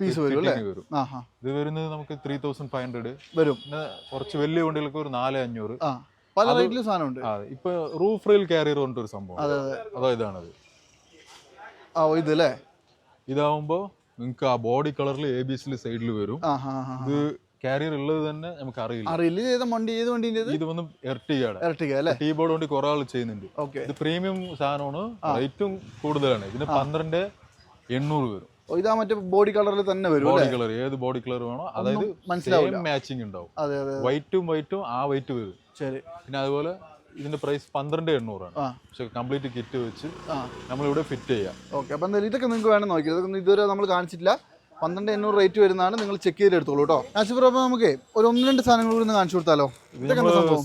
Piece വരും ഇത് വരുന്നത് നമുക്ക് ത്രീ തൗസൻഡ് ഫൈവ് ഹൺഡ്രഡ് വരും. പിന്നെ കുറച്ച് വലിയ വണ്ടികൾക്ക് ഒരു നാല് അഞ്ഞൂറ്. പല റേറ്റിലും സാധനം ഉണ്ട് ആ ഇപ്പൊ റൂഫ് റെയിൽ കാരിയർ പറഞ്ഞിട്ട് ഒരു സംഭവം അതെ ഇതാണത്? ആ ഇത് അല്ലേ ഇതാവുമ്പോ നിങ്ങൾക്ക് ആ ബോഡി കളറിൽ എ ബി സിൽ സൈഡിൽ വരും. ഇത് കാരിയർ ഉള്ളത് തന്നെ നമുക്ക് അറിയില്ല. അറിയില്ല. ഇത് വണ്ടി ഏത് വണ്ടി ഇത്? വന്ന് എർട്ടിയാണ് എർട്ടിക അല്ലേ? ടീ ബോർഡ് വണ്ടി കുറെ ആൾ ചെയ്യുന്നുണ്ട്. ഇത് പ്രീമിയം സാധനമാണ്. റേറ്റും കൂടുതലാണ്. ഇതിന് പന്ത്രണ്ട് എണ്ണൂറ് വരും. ഇതാ മറ്റേ ബോഡി കളറിൽ തന്നെ വരും ബോഡി കളർ ഏത് ബോഡി കളർ വേണോ? അതായത് മനസ്സിലാവും മാച്ചിങ് ഉണ്ടാവും. അതെ അതെ വൈറ്റും വൈറ്റും ആ വൈറ്റ് വരും. ശരി. പിന്നെ അതുപോലെ ഇതിന്റെ പ്രൈസ് പന്ത്രണ്ട് എണ്ണൂറാണ്. പക്ഷെ കംപ്ലീറ്റ് കിറ്റ് വെച്ച് നമ്മൾ ഇവിടെ ഫിറ്റ് ചെയ്യാം. ഓക്കെ അപ്പൊ എന്തായാലും ഇതൊക്കെ നിങ്ങൾക്ക് വേണം നോക്കി ഇതൊക്കെ ഇതുവരെ നമ്മൾ കാണിച്ചിട്ടില്ല. പന്ത്രണ്ട് എണ്ണൂറ് റേറ്റ് വരുന്നതാണ്. നിങ്ങൾ ചെക്ക് ചെയ്ത് എടുത്തോളൂ കേട്ടോ. നാസിഫർ അപ്പോൾ നമുക്ക് ഒരു ഒന്ന് രണ്ട് സാധനങ്ങൾ കൂടി കാണിച്ചു കൊടുത്താലോ?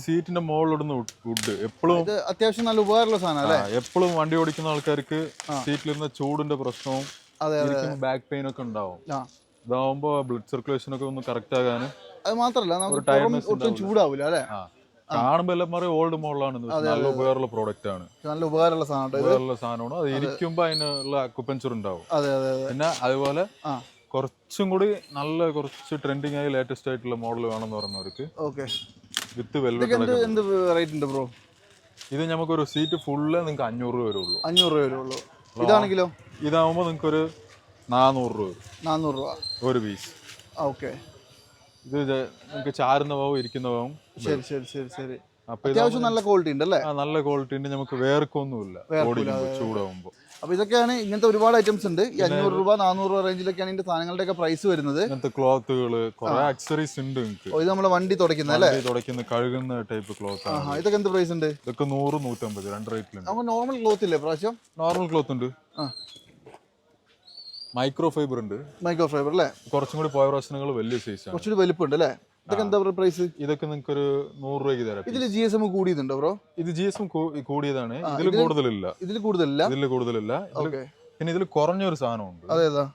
സീറ്റിന്റെ മുകളിലിടുന്ന വുഡ് എപ്പോഴും അത്യാവശ്യം നല്ല ഉപകാരമുള്ള സാധനം അല്ലേ? എപ്പോഴും വണ്ടി ഓടിക്കുന്ന ആൾക്കാർക്ക് സീറ്റിലിരുന്ന ചൂടിന്റെ പ്രശ്നവും ബാക്ക് പെയിൻ ഒക്കെ ഉണ്ടാവും. ഇതാവുമ്പോ ബ്ലഡ് സർക്കുലേഷൻ ഒക്കെ ഒന്ന് കറക്റ്റ് ആകാൻ അത് നമുക്ക് ഒരു പുറം ഒട്ടും ചൂടാവില്ല അല്ലേ? കാണുമ്പോൾ എല്ലാം പറയും ഓൾഡ് മോഡലാണ് നല്ല ഉപകാരമുള്ള പ്രോഡക്റ്റ് ആണ്. നല്ല ഉപകാരമുള്ള സാധനം ഉപകാരമുള്ള സാധനമാണ്. അത് ഇരിക്കുമ്പോൾ അതിനുള്ള അക്യുപഞ്ചർ ഉണ്ടാവും. പിന്നെ അതുപോലെ കുറച്ചും കൂടി നല്ല കുറച്ച് ട്രെൻഡിങ് ആയി ലേറ്റസ്റ്റ് ആയിട്ടുള്ള മോഡൽ വേണമെന്ന് പറഞ്ഞവർക്ക് ഓക്കെ. വിത്ത് വെൽവെറ്റ് എന്ത് എന്ത് റേറ്റ് ഉണ്ട് ബ്രോ? ഇത് നമുക്കൊരു സീറ്റ് ഫുള്ള് നിങ്ങൾക്ക് അഞ്ഞൂറ് രൂപ വരുള്ളൂ. അഞ്ഞൂറ് രൂപ വരുള്ളൂ. ഇതാണെങ്കിലോ? ഇതാവുമ്പോൾ നിങ്ങൾക്ക് ഒരു നാനൂറ് രൂപ നാനൂറ് രൂപ. ഒരു പീസ്. ഓക്കെ. ഇത് നിങ്ങൾക്ക് ഇരിക്കുന്ന പാവും ശരി ശരി ശരി ശരി. അപ്പൊ അത്യാവശ്യം നല്ല ക്വാളിറ്റി ഉണ്ട് അല്ലേ നല്ല ക്വാളിറ്റി ഉണ്ട്. നമുക്ക് വേർക്കൊന്നുമില്ല. ചൂടാവുമ്പോൾ അപ്പോൾ ഇതൊക്കെയാണ് ഇങ്ങനത്തെ ഒരുപാട് ഐറ്റംസ് ഉണ്ട്. ഈ അഞ്ഞൂറ് രൂപ നാനൂറ് രൂപ റേഞ്ചിലൊക്കെയാണ് ഇതിന്റെ സാധനങ്ങളുടെയൊക്കെ പ്രൈസ് വരുന്നത്. ഇങ്ങനത്തെ ക്ലോത്തുകൾ കുറെ ആക്സറീസ് ഉണ്ട് നിങ്ങൾക്ക് ഇത് നമ്മളെ വണ്ടി തുടയ്ക്കുന്ന അല്ലേ? തുടയ്ക്കുന്ന കഴുകുന്ന ടൈപ്പ് ക്ലോത്ത് ഇതൊക്കെ എന്ത് പ്രൈസ് ഉണ്ട്? ഇതൊക്കെ നൂറ് നൂറ്റമ്പത് രണ്ട് റേറ്റിലുണ്ട് നമ്മൾ നോർമൽ ക്ലോത്ത് ഇല്ലേ പ്രാവശ്യം നോർമൽ ക്ലോത്ത് ഉണ്ട്. ആ. മൈക്രോ ഫൈബർ ഉണ്ട് മൈക്രോ ഫൈബർ അല്ലേ? കുറച്ചും കൂടി പോയ പ്രശ്നങ്ങൾ വലിയ സൈസ് കുറച്ചുകൂടി വലിപ്പമുണ്ട് അല്ലേ? ഇതൊക്കെ എന്താ പ്രൈസ് ഇതൊക്കെ നിങ്ങൾക്ക് ഒരു നൂറ് രൂപയ്ക്ക് തരാം ഇതിൽ ജി എസ് എം കൂടിയതുണ്ടോ ബ്രോ ഇത് ജി എസ് എം കൂടിയതാണ്. ഇതിൽ കൂടുതലില്ല. ഇതിൽ കൂടുതലില്ല? ഇതിൽ കൂടുതലില്ല. പിന്നെ ഇതിൽ കുറഞ്ഞൊരു സാധനമുണ്ട്. ഉണ്ട് അതേതാ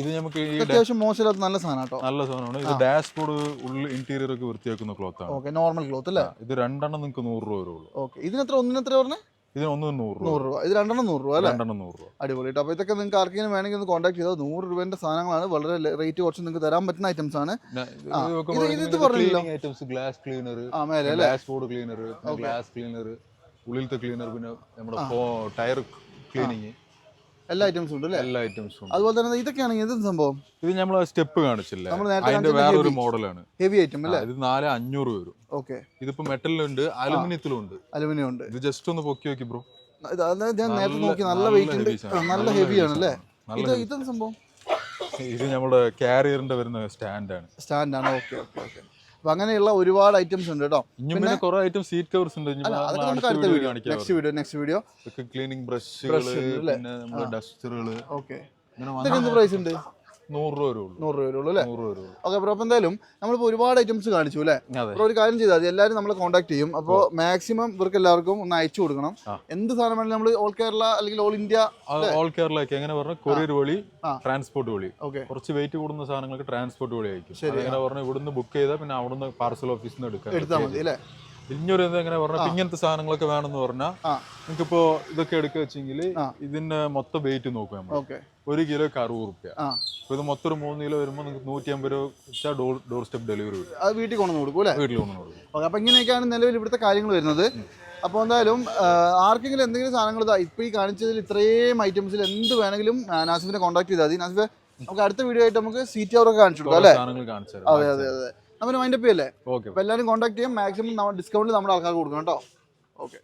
ഇത് നമുക്ക് അത്യാവശ്യം മോശമില്ലാത്ത നല്ല സാധനം കേട്ടോ. നല്ല സാധനമാണ്. ഇത് ഡാഷ്ബോർഡ് ഉള്ളിൽ ഇന്റീരിയർ ഒക്കെ വൃത്തിയാക്കുന്ന ക്ലോത്ത് ആണ്. ഓക്കേ നോർമൽ ക്ലോത്ത് അല്ലേ? ഇത് രണ്ടെണ്ണം നിങ്ങൾക്ക് നൂറ് രൂപ വരുള്ളൂ. ഓക്കെ ഇതിനെത്ര ഒന്നിനെത്ര പറഞ്ഞേ? ഇതിന് ഒന്ന് നൂറ് നൂറ് രൂപ. ഇത് രണ്ടെണ്ണം നൂറ് രൂപ അല്ലേ? രണ്ടെണ്ണം നൂറ് രൂപ. അടിപൊളി കേട്ടോ അപ്പോൾ ഇതൊക്കെ നിങ്ങൾക്ക് ആർക്കെങ്കിലും വേണമെങ്കിൽ ഒന്ന് കോൺടാക്ട് ചെയ്താൽ നൂറ് രൂപേന്റെ സാധനങ്ങളാണ്. വളരെ റേറ്റ് കുറച്ച് നിങ്ങൾക്ക് തരാൻ പറ്റുന്ന ഐറ്റംസ് ആണ്. ഇത് ഇത് ഐറ്റംസ് ഗ്ലാസ് ക്ലീനർ ആ മേലെ അല്ലേ? ഡാഷ്ബോർഡ് ക്ലീനർ ഗ്ലാസ് ക്ലീനർ ഉള്ളിലത്തെ ക്ലീനർ പിന്നെ നമ്മുടെ ടയർ ക്ലീനിങ് എല്ലാ ഐറ്റംസും ഉണ്ട് അല്ലേ? എല്ലാ ഐറ്റംസും അതുപോലെ തന്നെ ഇതൊക്കെയാണെങ്കിൽ എന്ത് സംഭവം? ഇത് നമ്മൾ സ്റ്റെപ്പ് കാണിച്ചില്ല? അതിന്റെ വേറൊരു മോഡലാണ്. ഹെവി ഐറ്റം അല്ലേ? ഇത് നാല് അഞ്ഞൂറ് വരും. ഓക്കെ. ഇതിപ്പോ മെറ്റലിലുണ്ട് അലുമിനിയത്തിലും ഉണ്ട് അലുമിനിയം ഉണ്ട്. ഇത് ജസ്റ്റ് ഒന്ന് പൊക്കി നോക്കി ബ്രോ ഇത് ഞാൻ നേരത്തെ നോക്കി നല്ല വെയിറ്റ് ഉണ്ട്. നല്ല നല്ല ഹെവി ആണ് അല്ലേ. ഇത്. ഇതെന്ത് സംഭവം? ഇത് നമ്മുടെ കാരിയറിന്റെ വരുന്ന സ്റ്റാൻഡാണ് സ്റ്റാൻഡാണ് ഓക്കെ ഓക്കെ ഓക്കെ. അപ്പൊ അങ്ങനെയുള്ള ഒരുപാട് ഐറ്റംസ് ഉണ്ട് കേട്ടോ. പിന്നെ കുറെ ഐറ്റം സീറ്റ് കവേഴ്സ് ഉണ്ട്. ഇനി അതൊക്കെ നമുക്ക് അടുത്ത video video next video next video cleaning ബ്രഷുകൾ Brush പിന്നെ നമ്മുടെ ഡസ്റ്ററുകൾ ഓക്കെ ഇങ്ങനെ ഇതൊക്കെ എന്ത് പ്രൈസ് ഉണ്ട്? നൂറ് രൂപ വരുള്ളൂ. നൂറ് രൂപ ഉള്ളൂ അല്ലേ? നൂറ് രൂപ വരുള്ളൂ. ഓക്കെ ബ്രോ അപ്പോൾ എന്തായാലും നമ്മളിപ്പോൾ ഒരുപാട് ഐറ്റംസ് കാണിച്ചു അല്ലേ? ഒരു കാര്യം ചെയ്താൽ എല്ലാരും എല്ലാവരും നമ്മളെ കോൺടാക്ട് ചെയ്യും. അപ്പോൾ മാക്സിമം ഇവർക്ക് എല്ലാവർക്കും ഒന്ന് അയച്ചു കൊടുക്കണം. എന്ത് സാധനം വേണമെങ്കിലും നമ്മൾ ഓൾ കേരള അല്ലെങ്കിൽ ഓൾ ഇന്ത്യ ഓൾ കേരള എങ്ങനെ പറഞ്ഞാൽ കൊറിയർ വഴി ട്രാൻസ്പോർട്ട് വഴി കുറച്ച് വെയിറ്റ് കൂടുന്ന സാധനങ്ങൾക്ക് ട്രാൻസ്പോർട്ട് വഴി അയക്കും. അങ്ങനെ ഇവിടുന്ന് ബുക്ക് ചെയ്താൽ പിന്നെ അവിടുന്ന് പാർസൽ ഓഫീസിൽ നിന്ന് എടുക്കാം. എടുത്താൽ മതി അല്ലേ? ഇഞ്ഞൊരു എന്താ എങ്ങനെ പറഞ്ഞാൽ ഇങ്ങനത്തെ സാധനങ്ങളൊക്കെ വേണമെന്ന് പറഞ്ഞാൽ നിങ്ങൾക്ക് നിങ്ങൾക്കിപ്പോ ഇതൊക്കെ എടുക്കുക വെച്ചെങ്കിൽ ഇതിന്റെ മൊത്തം വെയിറ്റ് നോക്കുക നമ്മൾ ഓക്കെ. ഒരു കിലോക്ക് അറുപത് റുപ്യ ഇത് മൊത്തം ഒരു മൂന്ന് കിലോ വരുമ്പോൾ നിങ്ങൾക്ക് നൂറ്റി അമ്പത് രൂപ ഡോർ ഡോർ സ്റ്റെപ്പ് ഡെലിവറി വരും അത് വീട്ടിൽ കൊണ്ടു കൊടുക്കും അല്ലേ? വീട്ടിൽ കൊണ്ടു കൊടുക്കും. ഓക്കെ അപ്പോൾ ഇങ്ങനെയൊക്കെയാണ് നിലവിൽ ഇവിടുത്തെ കാര്യങ്ങൾ വരുന്നത്. അപ്പോൾ എന്തായാലും ആർക്കെങ്കിലും എന്തെങ്കിലും സാധനങ്ങൾ ഇതാ ഇപ്പോൾ ഈ കാണിച്ചതിൽ ഇത്രയും ഐറ്റംസിൽ എന്ത് വേണമെങ്കിലും നാസിഫിനെ കോൺടാക്ട് ചെയ്താൽ മതി. നാസിഫ് നമുക്ക് അടുത്ത വീഡിയോ ആയിട്ട് നമുക്ക് സീറ്റ് അവറൊക്കെ കാണിച്ചു കൊടുക്കാം അല്ലേ? സാധനങ്ങൾ കാണിച്ചു അതെ അതെ അതെ. നമ്മൾ മൈൻഡപ്പ് ചെയ്യല്ലേ? ഓക്കെ അപ്പോൾ എല്ലാവരും കോൺടാക്ട് ചെയ്യാം. മാക്സിമം ഡിസ്കൗണ്ട് നമ്മുടെ ആൾക്കാർക്ക് കൊടുക്കണം കേട്ടോ. ഓക്കെ